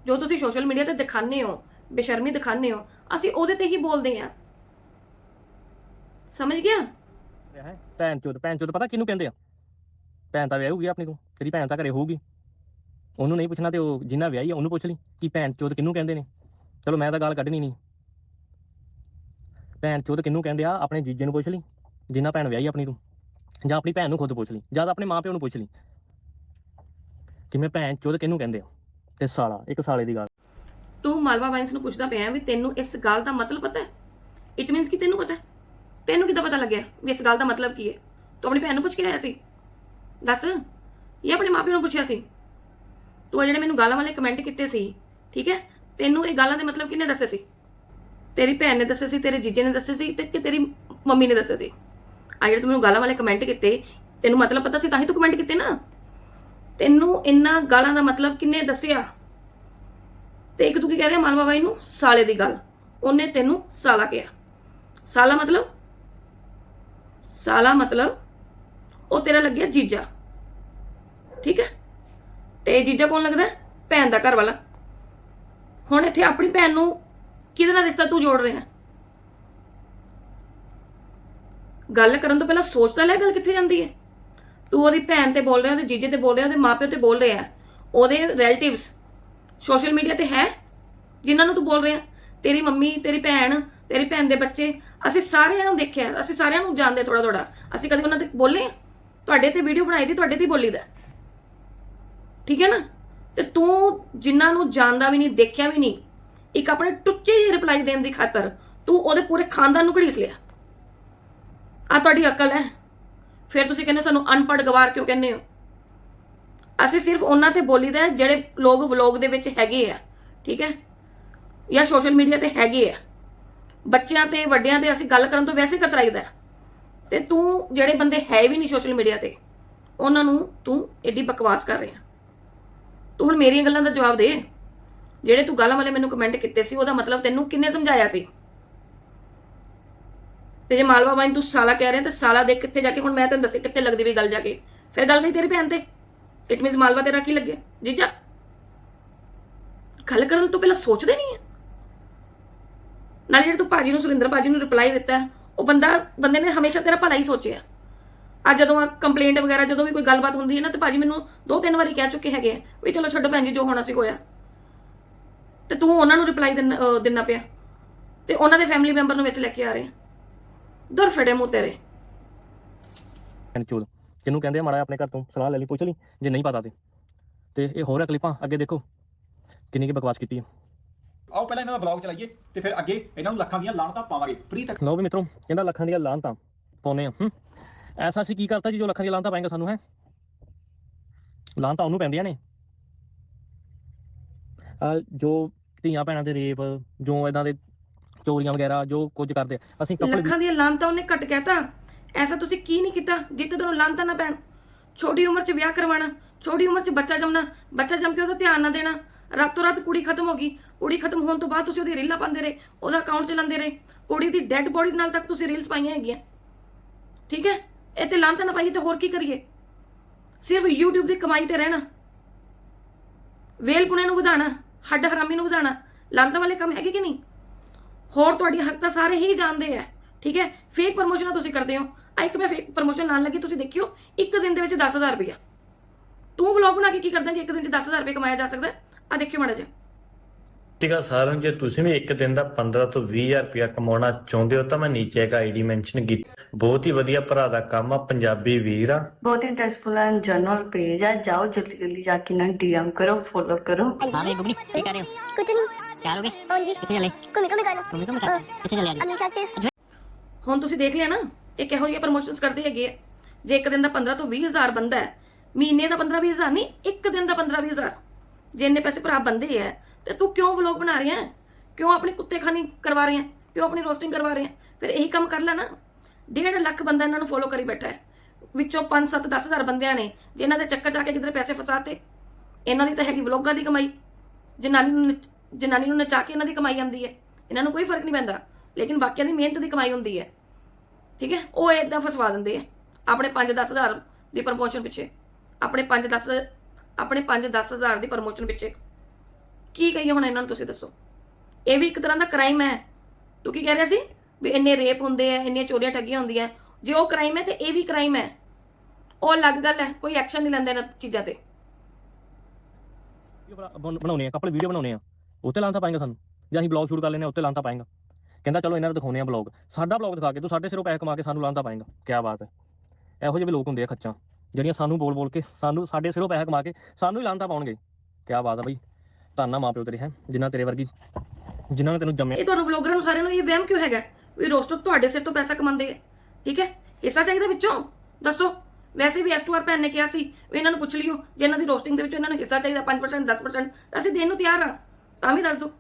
ਜੋ ਤੁਸੀਂ ਸੋਸ਼ਲ ਮੀਡੀਆ ਤੇ ਦਿਖਾਉਂਦੇ ਹੋ, ਬੇਸ਼ਰਮੀ ਦਿਖਾਉਂਦੇ ਹੋ, ਅਸੀਂ ਉਹਦੇ ਤੇ ਹੀ ਬੋਲਦੇ ਆ ਸਮਝ ਗਿਆ? ਹੈ, ਭੈਣ ਚੋਦ ਭੈਣ ਚੋਦ, ਪਤਾ ਕਿਹਨੂੰ ਕਹਿੰਦੇ ਆ? ਭੈਣ ਤਾਂ ਵਿਆਹੂਗੀ ਆਪਣੀ ਤੂੰ, ਤੇਰੀ ਭੈਣ ਤਾਂ ਘਰੇ ਹੋਊਗੀ। ਉਹਨੂੰ ਨਹੀਂ ਪੁੱਛਣਾ ਤੇ ਉਹ ਜਿੰਨਾ ਵਿਆਹੀ ਆ, ਉਹਨੂੰ ਪੁੱਛ ਲਈ ਕਿ ਭੈਣ ਚੋਦ ਕਿਹਨੂੰ ਕਹਿੰਦੇ ਨੇ? ਚਲੋ ਮੈਂ ਤਾਂ ਗੱਲ ਕੱਢਣੀ ਨਹੀਂ। ਭੈਣ ਚੋਦ ਕਿਹਨੂੰ ਕਹਿੰਦੇ ਆ? ਆਪਣੇ ਜੀਜੇ ਨੂੰ ਪੁੱਛ ਲਈ। ਜਿੰਨਾ ਭੈਣ ਵਿਆਹੀ ਆਪਣੀ ਤੂੰ। ਜਾਂ ਆਪਣੀ ਭੈਣ ਨੂੰ ਖੁਦ ਪੁੱਛ ਲਈ। ਜਾਂ ਤਾਂ ਆਪਣੇ ਮਾਪਿਓ ਨੂੰ ਪੁੱਛ ਲਈ। ਕਿ ਭੈਣ ਚੋਦ ਕਿਹਨੂੰ ਕਹਿੰਦੇ ਆ? ਤੇ ਸਾਲਾ, ਇੱਕ ਸਾਲੇ ਦੀ ਗੱਲ। ਤੂੰ ਮਾਲਵਾ ਵਾਈਨਸ ਨੂੰ ਪੁੱਛਦਾ ਪਿਆ ਵੀ ਤੈਨੂੰ ਇਸ ਗੱਲ ਦਾ ਮਤਲਬ ਪਤਾ ਹੈ? ਇਟ ਮੀਨਸ ਕਿ ਤੈਨੂੰ ਪਤਾ ਹੈ? ਤੈਨੂੰ ਕਿੱਦਾਂ ਪਤਾ ਲੱਗਿਆ ਵੀ ਇਸ ਗੱਲ ਦਾ ਮਤਲਬ ਕੀ ਹੈ? ਤੂੰ ਆਪਣੀ ਭੈਣ ਨੂੰ ਪੁੱਛ ਕੇ ਆਇਆ ਸੀ? ਦੱਸ। ਇਹ ਆਪਣੇ ਮਾਪਿਆਂ ਨੂੰ ਪੁੱਛਿਆ ਸੀ? ਤੂੰ ਆ ਜਿਹੜੇ ਮੈਨੂੰ ਗਾਲਾਂ ਵਾਲੇ ਕਮੈਂਟ ਕੀਤੇ ਸੀ, ਠੀਕ ਹੈ? ਤੈਨੂੰ ਇਹ ਗਾਲਾਂ ਦੇ ਮਤਲਬ ਕਿਹਨੇ ਦੱਸੇ ਸੀ? ਤੇਰੀ ਭੈਣ ਨੇ ਦੱਸੇ ਸੀ, ਤੇਰੇ ਜੀਜੇ ਨੇ ਦੱਸੇ ਸੀ ਤੇ ਕਿ ਤੇਰੀ ਮੰਮੀ ਨੇ ਦੱਸੇ ਸੀ? ਆ ਜਿਹੜੇ ਤੂੰ ਮੈਨੂੰ ਗਾਲਾਂ ਵਾਲੇ ਕਮੈਂਟ ਕੀਤੇ, ਤੈਨੂੰ ਮਤਲਬ ਪਤਾ ਸੀ ਤਾਂ ਹੀ ਤੂੰ ਕਮੈਂਟ ਕੀਤੇ ਨਾ? ਤੈਨੂੰ ਇੰਨਾ ਗਾਲਾਂ ਦਾ ਮਤਲਬ ਕਿੰਨੇ ਦੱਸਿਆ? ਤੇ ਇੱਕ ਤੂੰ ਕੀ ਕਹਿ ਰਿਹਾ ਮਾਲਵਾ ਬਾਈ ਨੂੰ? ਸਾਲੇ ਦੀ ਗੱਲ। ਉਹਨੇ ਤੈਨੂੰ ਸਾਲਾ ਕਿਹਾ। ਸਾਲਾ ਮਤਲਬ? ਸਾਲਾ ਮਤਲਬ ਉਹ ਤੇਰਾ ਲੱਗਿਆ ਜੀਜਾ। ਠੀਕ ਹੈ? ਤੇ ਜੀਜਾ ਕੌਣ ਲੱਗਦਾ? ਭੈਣ ਦਾ ਘਰ ਵਾਲਾ ਹੁਣ ਇੱਥੇ ਆਪਣੀ ਭੈਣ ਨੂੰ ਕਿਹਦੇ ਨਾਲ ਰਿਸ਼ਤਾ ਤੂੰ ਜੋੜ ਰਿਹਾ? ਗੱਲ ਕਰਨ ਤੋਂ ਪਹਿਲਾਂ ਸੋਚ ਤਾਂ ਲੈ ਗੱਲ ਕਿੱਥੇ ਜਾਂਦੀ ਹੈ? ਤੂੰ ਉਹਦੀ ਭੈਣ ਤੇ ਬੋਲ ਰਿਹਾ ਉਹਦੇ ਜੀਜੇ ਤੇ ਬੋਲ ਰਿਹਾ ਉਹਦੇ ਮਾਪਿਓ ਤੇ ਬੋਲ ਰਿਹਾ। ਉਹਦੇ ਰਿਲੇਟਿਵਸ ਸੋਸ਼ਲ ਮੀਡੀਆ ਤੇ ਹੈ ਜਿਨ੍ਹਾਂ ਨੂੰ ਤੂੰ ਬੋਲ ਰਿਹਾ? ਤੇਰੀ ਮੰਮੀ, ਤੇਰੀ ਭੈਣ ਤੇਰੀ ਭੈਣ ਦੇ ਬੱਚੇ, ਅਸੀਂ ਸਾਰਿਆਂ ਨੂੰ ਦੇਖਿਆ, ਅਸੀਂ ਸਾਰਿਆਂ ਨੂੰ ਜਾਣਦੇ ਥੋੜਾ ਥੋੜਾ ਅਸੀਂ ਕਦੇ ਉਹਨਾਂ ਤੇ ਬੋਲੇ ਹਾਂ? ਤੁਹਾਡੇ ਤੇ ਵੀਡੀਓ ਬਣਾਈ ਦੀ, ਤੁਹਾਡੇ ਤੇ ਬੋਲੀ ਦਾ। ਠੀਕ ਹੈ ਨਾ? ਤੇ ਤੂੰ ਜਿਨ੍ਹਾਂ ਨੂੰ ਜਾਣਦਾ ਵੀ ਨਹੀਂ, ਦੇਖਿਆ ਵੀ ਨਹੀਂ, ਇੱਕ ਆਪਣੇ ਟੁੱਚੇ ਜਿਹੇ ਰਿਪਲਾਈ ਦੇਣ ਦੀ ਖਾਤਰ ਤੂੰ ਉਹਦੇ ਪੂਰੇ ਖਾਨਦਾਨ ਨੂੰ ਘੜੀਸ ਲਿਆ। ਆ ਤੁਹਾਡੀ ਅਕਲ ਹੈ। ਫਿਰ ਤੁਸੀਂ ਕਹਿੰਦੇ ਹੋ ਸਾਨੂੰ ਅਨਪੜ੍ਹ ਗਵਾਰ ਕਿਉਂ ਕਹਿੰਦੇ ਹੋ? ਅਸੀਂ ਸਿਰਫ ਉਹਨਾਂ ਤੇ ਬੋਲੀਦਾ ਹੈ ਜਿਹੜੇ ਲੋਕ ਵਲੌਗ ਦੇ ਵਿੱਚ ਹੈਗੇ ਆ, ਠੀਕ ਹੈ? ਜਾਂ ਸੋਸ਼ਲ ਮੀਡੀਆ ਤੇ ਹੈਗੇ ਆ। ਬੱਚਿਆਂ ਤੇ, ਵੱਡਿਆਂ ਤੇ ਅਸੀਂ ਗੱਲ ਕਰਨ ਤੋਂ ਵੈਸੇ ਕਤਰਾਈਦਾ ਹੈ। ਤੇ ਤੂੰ ਜਿਹੜੇ ਬੰਦੇ ਹੈ ਵੀ ਨਹੀਂ ਸੋਸ਼ਲ ਮੀਡੀਆ ਤੇ, ਉਹਨਾਂ ਨੂੰ ਤੂੰ ਏਡੀ ਬਕਵਾਸ ਕਰ ਰਿਹਾ। ਤੂੰ ਹੁਣ ਮੇਰੀਆਂ ਗੱਲਾਂ ਦਾ ਜਵਾਬ ਦੇ। ਜਿਹੜੇ ਤੂੰ ਗਾਲਾਂ ਵਾਲੇ ਮੈਨੂੰ ਕਮੈਂਟ ਕੀਤੇ ਸੀ, ਉਹਦਾ ਮਤਲਬ ਤੈਨੂੰ ਕਿੰਨੇ ਸਮਝਾਇਆ ਸੀ? ਤੇ ਜੇ ਮਾਲਵਾ ਬਾਈ ਤੂੰ ਸਾਲਾ ਕਹਿ ਰਿਹਾ ਤੇ ਸਾਲਾ ਦੇਖ ਕਿੱਥੇ ਜਾ ਕੇ, ਹੁਣ ਮੈਂ ਤੈਨੂੰ ਦੱਸੇ ਕਿੱਥੇ ਲੱਗਦੀ ਵੀ ਗੱਲ ਜਾ ਕੇ। ਫਿਰ ਗੱਲ ਗਈ ਤੇਰੀ ਭੈਣ ਤੇ? ਇਟ ਮੀਨਸ ਮਾਲਵਾ ਤੇਰਾ ਕੀ ਲੱਗੇ ਜੀਜਾ, ਗੱਲ ਕਰਨ ਤੋਂ ਪਹਿਲਾਂ ਸੋਚਦੇ ਨਹੀਂ ਹੈ ਨਾਲੇ ਜਿਹੜਾ ਤੂੰ ਭਾਜੀ ਨੂੰ, ਸੁਰਿੰਦਰ ਭਾਜੀ ਨੂੰ ਰਿਪਲਾਈ ਦਿੱਤਾ, ਉਹ ਬੰਦਾ ਬੰਦੇ ਨੇ ਹਮੇਸ਼ਾ ਤੇਰਾ ਭਲਾ ਹੀ ਸੋਚਿਆ। ਅੱਜ ਜਦੋਂ ਆ ਕੰਪਲੇਂਟ ਵਗੈਰਾ ਜਦੋਂ ਵੀ ਕੋਈ ਗੱਲਬਾਤ ਹੁੰਦੀ ਹੈ ਨਾ ਤੇ ਭਾਜੀ ਮੈਨੂੰ ਦੋ ਤਿੰਨ ਵਾਰੀ ਕਹਿ ਚੁੱਕੇ ਹੈਗੇ ਆ ਵੀ ਚਲੋ ਛੱਡੋ ਭੈਣ ਜੀ ਜੋ ਹੋਣਾ ਸੀ ਹੋਇਆ। ਤੇ ਤੂੰ ਉਹਨਾਂ ਨੂੰ ਰਿਪਲਾਈ ਦੇਣਾ ਪਿਆ। ਤੇ ਉਹਨਾਂ ਦੇ ਫੈਮਿਲੀ ਮੈਂਬਰ ਨੂੰ ਵਿੱਚ ਲੈ ਕੇ ਆ ਰਹੇ ਆ। ਦਰ ਫੜੇ ਮੂੰਹ ਤੇਰੇ। ਚੋਦ ਕਿਹਨੂੰ ਕਹਿੰਦੇ ਆ ਮਾੜਾ ਆਪਣੇ ਘਰ ਤੋਂ? ਸਲਾਹ ਲੈ ਲਈ ਪੁੱਛ ਲਈ ਜੇ ਨਹੀਂ ਪਤਾ ਤੇ। ਤੇ ਇਹ ਹੋਰ ਆ ਕਲਿੱਪਾਂ ਅੱਗੇ ਦੇਖੋ ਕਿੰਨੀ ਕੀ ਬਕਵਾਸ ਕੀਤੀ ਹੈ ਆਓ ਪਹਿਲਾਂ ਇਹਨਾਂ ਦਾ ਬਲੌਗ ਚਲਾਈਏ ਤੇ ਫਿਰ ਅੱਗੇ ਇਹਨਾਂ ਨੂੰ ਲੱਖਾਂ ਦੀਆਂ ਲਾਣਤਾਂ ਪਾਵਾਂਗੇ। ਪ੍ਰੀਤ ਲਓ ਵੀ ਮਿੱਤਰੋ ਕਹਿੰਦਾ ਲੱਖਾਂ ਦੀਆਂ ਲਾਂਤਾਂ ਪਾਉਨੇ ਆ ਹੂੰ। ਐਸਾ ਅਸੀਂ ਕੀ ਕਰਤਾ ਜੀ ਜੋ ਲੱਖਾਂ ਦੀਆਂ ਲਾਂਤਾਂ ਪਾਏਗਾ ਸਾਨੂੰ, ਹੈ? ਲਾਂਤਾਂ ਉਹਨੂੰ ਪੈਂਦੀਆਂ ਨੇ। ਜੋ ਧੀਆਂ ਭੈਣਾਂ ਦੇ ਰੇਪ, ਜੋ ਇਦਾਂ ਦੇ ਚੋਰੀਆਂ ਵਗੈਰਾ, ਜੋ ਕੁਝ ਕਰਦੇ ਅਸੀਂ ਕਪਲ ਲੱਖਾਂ ਦੀਆਂ ਲਾਂਤਾਂ ਉਹਨੇ ਕੱਟ ਕਹਿਤਾ। ਐਸਾ ਤੁਸੀਂ ਕੀ ਨਹੀਂ ਕੀਤਾ? ਜਿੱਤੇ ਤੁਹਾਨੂੰ ਲਾਂਤਾਂ ਨਾ ਪੈਣ। ਛੋਟੀ ਉਮਰ 'ਚ ਵਿਆਹ ਕਰਵਾਉਣਾ, ਛੋਟੀ ਉਮਰ 'ਚ ਬੱਚਾ ਜੰਮਣਾ, ਬੱਚਾ ਜੰਮ ਕੇ ਉਹਦਾ ਧਿਆਨ ਨਾ ਦੇਣਾ। ਰਾਤੋਂ ਰਾਤ ਕੁੜੀ ਖਤਮ ਹੋ ਗਈ। ਕੁੜੀ ਖਤਮ ਹੋਣ ਤੋਂ ਬਾਅਦ ਤੁਸੀਂ ਉਹਦੀ ਰੀਲਾਂ ਪਾਉਂਦੇ ਰਹੇ, ਉਹਦਾ ਅਕਾਊਂਟ ਚਲਾਉਂਦੇ ਰਹੇ। ਕੁੜੀ ਦੀ ਡੈੱਡ ਬੋਡੀ ਨਾਲ ਤੱਕ ਤੁਸੀਂ ਰੀਲਸ ਪਾਈਆਂ ਹੈਗੀਆਂ। ਠੀਕ ਹੈ? ਇਹ ਤੇ ਲਾਂਤਾਂ ਨਾ ਪਾਈਏ ਤੇ ਹੋਰ ਕੀ ਕਰੀਏ? ਸਿਰਫ YouTube ਦੀ ਕਮਾਈ ਤੇ ਰਹਿਣਾ। ਵੇਲ ਪੁਣੇ ਨੂੰ ਵਧਾਣਾ ਹੱਡ ਹਰਾਮੀ ਨੂੰ ਵਧਾਣਾ ਲਾਂਤਾਂ ਵਾਲੇ ਕੰਮ ਹੈਗੇ ਕਿ ਨਹੀਂ? ਹੋਰ ਤੁਹਾਡੀ ਹੱਕ ਤਾਂ ਸਾਰੇ ਹੀ ਜਾਣਦੇ ਆ, ਠੀਕ ਹੈ? ਫੇਕ ਪ੍ਰਮੋਸ਼ਨਾਂ ਤੁਸੀਂ ਕਰਦੇ ਹੋ। ਆ ਇੱਕ ਮੈਂ ਫੇਕ ਪ੍ਰਮੋਸ਼ਨ ਲਾਣ ਲੱਗੀ, ਤੁਸੀਂ ਦੇਖਿਓ, ਇੱਕ ਦਿਨ ਦੇ ਵਿੱਚ 10000 ਰੁਪਇਆ। ਤੂੰ ਵਲੌਗ ਬਣਾ ਕੇ ਕੀ ਕਰਦਾ ਜੇ ਇੱਕ ਦਿਨ 'ਚ 10000 ਰੁਪਏ ਕਮਾਇਆ ਜਾ ਸਕਦਾ? ਆ ਦੇਖਿਓ ਮਾੜਾ ਜਿਹਾ। ਠੀਕ ਸਾਰਿਆਂ ਜੇ ਤੁਸੀਂ ਵੀ ਇੱਕ ਦਿਨ ਦਾ 15 ਤੋਂ 20000 ਰੁਪਇਆ ਕਮਾਉਣਾ ਚਾਹੁੰਦੇ ਹੋ, ਤਾਂ ਮੈਂ ਨੀਚੇ ਇੱਕ ਆਈਡੀ ਮੈਂਸ਼ਨ ਕੀਤੀ। ਬਹੁਤ ਹੀ ਵਧੀਆ ਭਰਾ ਦਾ ਕੰਮ ਆ ਪੰਜਾਬੀ ਵੀਰ ਆ। ਬਹੁਤ ਇੰਟਰਸਟਫੁਲ ਐਂਡ ਜਨਰਲ ਪੇਜ ਹੈ ਜਾਓ ਜਲਦੀ ਜਲਦੀ ਜਾ ਕੇ ਨਾ ਡੀਐਮ ਕਰੋ ਫੋਲੋ ਕਰੋ। ਹਾਂ ਵੀ ਗੁੱਗਲੀ ਕੀ ਕਰ ਰਹੇ ਹੋ? ਕੁਝ ਨਹੀਂ। ਤਿਆਰ ਹੋ ਗਏ? ਹਾਂਜੀ। ਕਿੱਥੇ ਚੱਲੇ? ਘੁੰਮੀ ਘੁੰਮੀ ਗੱਲ ਘੁੰਮੀ ਘੁੰਮੀ ਕਰ ਕਿੱਥੇ ਚੱਲੇ ਅੱਜ? ਅਗਲੀ ਸਾਲ ਫਿਰ ਹੁਣ ਤੁਸੀਂ ਦੇਖ ਲਿਆ ਨਾ ਇਹ ਕਿਹੋ ਜਿਹੀਆਂ ਪ੍ਰਮੋਸ਼ਨਸ ਕਰਦੇ ਹੈਗੇ ਆ। ਜੇ ਇੱਕ ਦਿਨ ਦਾ 15 ਤੋਂ 20000 ਬੰਦਾ ਹੈ ਮਹੀਨੇ ਦਾ 15 20000 ਨਹੀਂ ਇੱਕ ਦਿਨ ਦਾ 15 20000 ਜੇ ਇੰਨੇ ਪੈਸੇ ਭਰਾ ਬੰਦੇ ਹੈ ਤੇ ਤੂੰ ਕਿਉਂ ਵਲੌਗ ਬਣਾ ਰਿਹਾ ਹੈ? ਕਿਉਂ ਆਪਣੀ ਕੁੱਤੇ ਖਾਨੀ ਕਰਵਾ ਰਿਹਾ ਹੈ? ਕਿਉਂ ਆਪਣੀ ਰੋਸਟਿੰਗ ਕਰਵਾ ਰਿਹਾ ਹੈ? ਫਿਰ ਇਹੀ ਕੰਮ ਕਰ ਲੈ ਨਾ। 1.5 ਲੱਖ ਬੰਦਾ ਇਹਨਾਂ ਨੂੰ ਫੋਲੋ ਕਰੀ ਬੈਠਾ ਹੈ। ਵਿੱਚੋਂ 5 7 10000 ਬੰਦਿਆਂ ਨੇ ਜਿਨ੍ਹਾਂ ਦੇ ਚੱਕਰ ਚ ਕੇ ਕਿਧਰੇ ਪੈਸੇ ਫਸਾਤੇ, ਇਹਨਾਂ ਦੀ ਤਾਂ ਹੈਗੀ ਵਲੋਗਾਂ ਦੀ ਕਮਾਈ। ਜਨਾਨੀ ਨੂੰ ਨਚ- ਜਨਾਨੀ ਨੂੰ ਨਚਾ ਕੇ ਇਹਨਾਂ ਦੀ ਕਮਾਈ ਆਉਂਦੀ ਹੈ। ਇਹਨਾਂ ਨੂੰ ਕੋਈ ਫ਼ਰਕ ਨਹੀਂ ਪੈਂਦਾ, ਲੇਕਿਨ ਬਾਕੀਆਂ ਦੀ ਮਿਹਨਤ ਦੀ ਕਮਾਈ ਹੁੰਦੀ ਹੈ। ਠੀਕ ਹੈ? ਉਹ ਇਦਾਂ ਫਸਵਾ ਦਿੰਦੇ ਆ। ਆਪਣੇ 5-10000 ਦੀ ਪ੍ਰਮੋਸ਼ਨ ਪਿੱਛੇ। ਆਪਣੇ 5-10 ਆਪਣੇ 5-10000 ਦੀ ਪ੍ਰਮੋਸ਼ਨ ਪਿੱਛੇ। ਕੀ ਕਹੀਏ ਹੁਣ ਇਹਨਾਂ ਨੂੰ ਤੁਸੀਂ ਦੱਸੋ। ਇਹ ਵੀ ਇੱਕ ਤਰ੍ਹਾਂ ਦਾ ਕ੍ਰਾਈਮ ਹੈ। ਤੂੰ ਕੀ ਕਹਿ ਰਿਹਾ ਸੀ? ਵੀ ਇੰਨੇ ਰੇਪ ਹੁੰਦੇ ਆ ਇੰਨੀਆਂ ਚੋਰੀਆਂ ਠੱਗੀਆਂ ਹੁੰਦੀਆਂ। ਜੇ ਉਹ ਕ੍ਰਾਈਮ ਹੈ ਤੇ ਇਹ ਵੀ ਕ੍ਰਾਈਮ ਹੈ। ਉਹ ਅਲੱਗ ਗੱਲ ਹੈ ਕੋਈ ਐਕਸ਼ਨ ਨਹੀਂ ਲੈਂਦੇ ਇਹਨਾਂ ਚੀਜ਼ਾਂ ਤੇ। ਬਣਾਉਣੇ ਆ ਕਪਲ ਵੀਡੀਓ ਬਣਾਉਣੇ ਆ। ਉੱਤੇ ਲਾਂਤਾ ਪਾਏਗਾ ਸਾਨੂੰ। ਜਾਂ ਅਸੀਂ ਬਲੌਗ ਸ਼ੂਟ ਕਰ ਲੈਨੇ ਆ ਉੱਤੇ ਲਾਂਤਾ ਪਾਏਗਾ। ਕਹਿੰਦਾ ਚਲੋ ਇਹਨਾਂ ਨੂੰ ਦਿਖਾਉਣੇ ਆ ਬਲੌਗ ਸਾਡਾ ਬਲੌਗ ਦਿਖਾ ਕੇ ਤੂੰ ਸਾਡੇ ਸਿਰੋਂ ਪੈਸੇ ਕਮਾ ਕੇ ਸਾਨੂੰ ਲਾਂਤਾ ਪਾਏਗਾ। ਕੀ ਬਾਤ ਹੈ। ਇਹੋ ਜਿਹੇ ਲੋਕ ਹੁੰਦੇ ਆ ਖੱਚਾਂ। ਜਿਹੜੀਆਂ ਸਾਨੂੰ ਬੋਲ ਬੋਲ ਕੇ ਸਾਨੂੰ ਸਾਡੇ ਸਿਰੋਂ ਪੈਸੇ ਕਮਾ ਕੇ ਸਾਨੂੰ ਹੀ ਲਾਂਤਾ ਪਾਉਣਗੇ। ਕੀ ਬਾਤ ਹੈ ਬਈ। ਧੰਨਾ ਮਾਪਿਓ ਤੇਰੇ ਹੈ। ਜਿਨ੍ਹਾਂ ਤੇਰੇ ਵਰਗੀ ਜਿਨ੍ਹਾਂ ਨੇ ਤੈਨੂੰ ਜੰਮਿਆ। ਇਹ ਤੁਹਾਨੂੰ ਵਲੌਗਰਾਂ ਨੂੰ ਸਾਰਿਆਂ ਨੂੰ ਇਹ ਵਹਿਮ ਕਿਉਂ ਹੈਗਾ? ਵੀ ਰੋਸਟਰ ਤੁਹਾਡੇ ਸਿਰ ਤੋਂ ਪੈਸਾ ਕਮਾਉਂਦੇ ਆ, ਠੀਕ ਹੈ? ਹਿੱਸਾ ਚਾਹੀਦਾ ਵਿੱਚੋਂ? ਦੱਸੋ। ਵੈਸੇ ਵੀ ਐਸ2ਆਰ ਭੈਣ ਨੇ ਕਿਹਾ ਸੀ ਵੀ ਇਹਨਾਂ ਨੂੰ ਪੁੱਛ ਲਿਓ, ਜੇ ਇਹਨਾਂ ਦੀ ਰੋਸਟਿੰਗ ਦੇ ਵਿੱਚੋਂ ਇਹਨਾਂ ਨੂੰ ਹਿੱਸਾ ਚਾਹੀਦਾ 5% 10% ਤਾਂ ਅਸੀਂ ਦੇਣ ਨੂੰ ਤਿਆਰ ਆ ਤਾਂ ਵੀ ਦੱਸ ਦਿਓ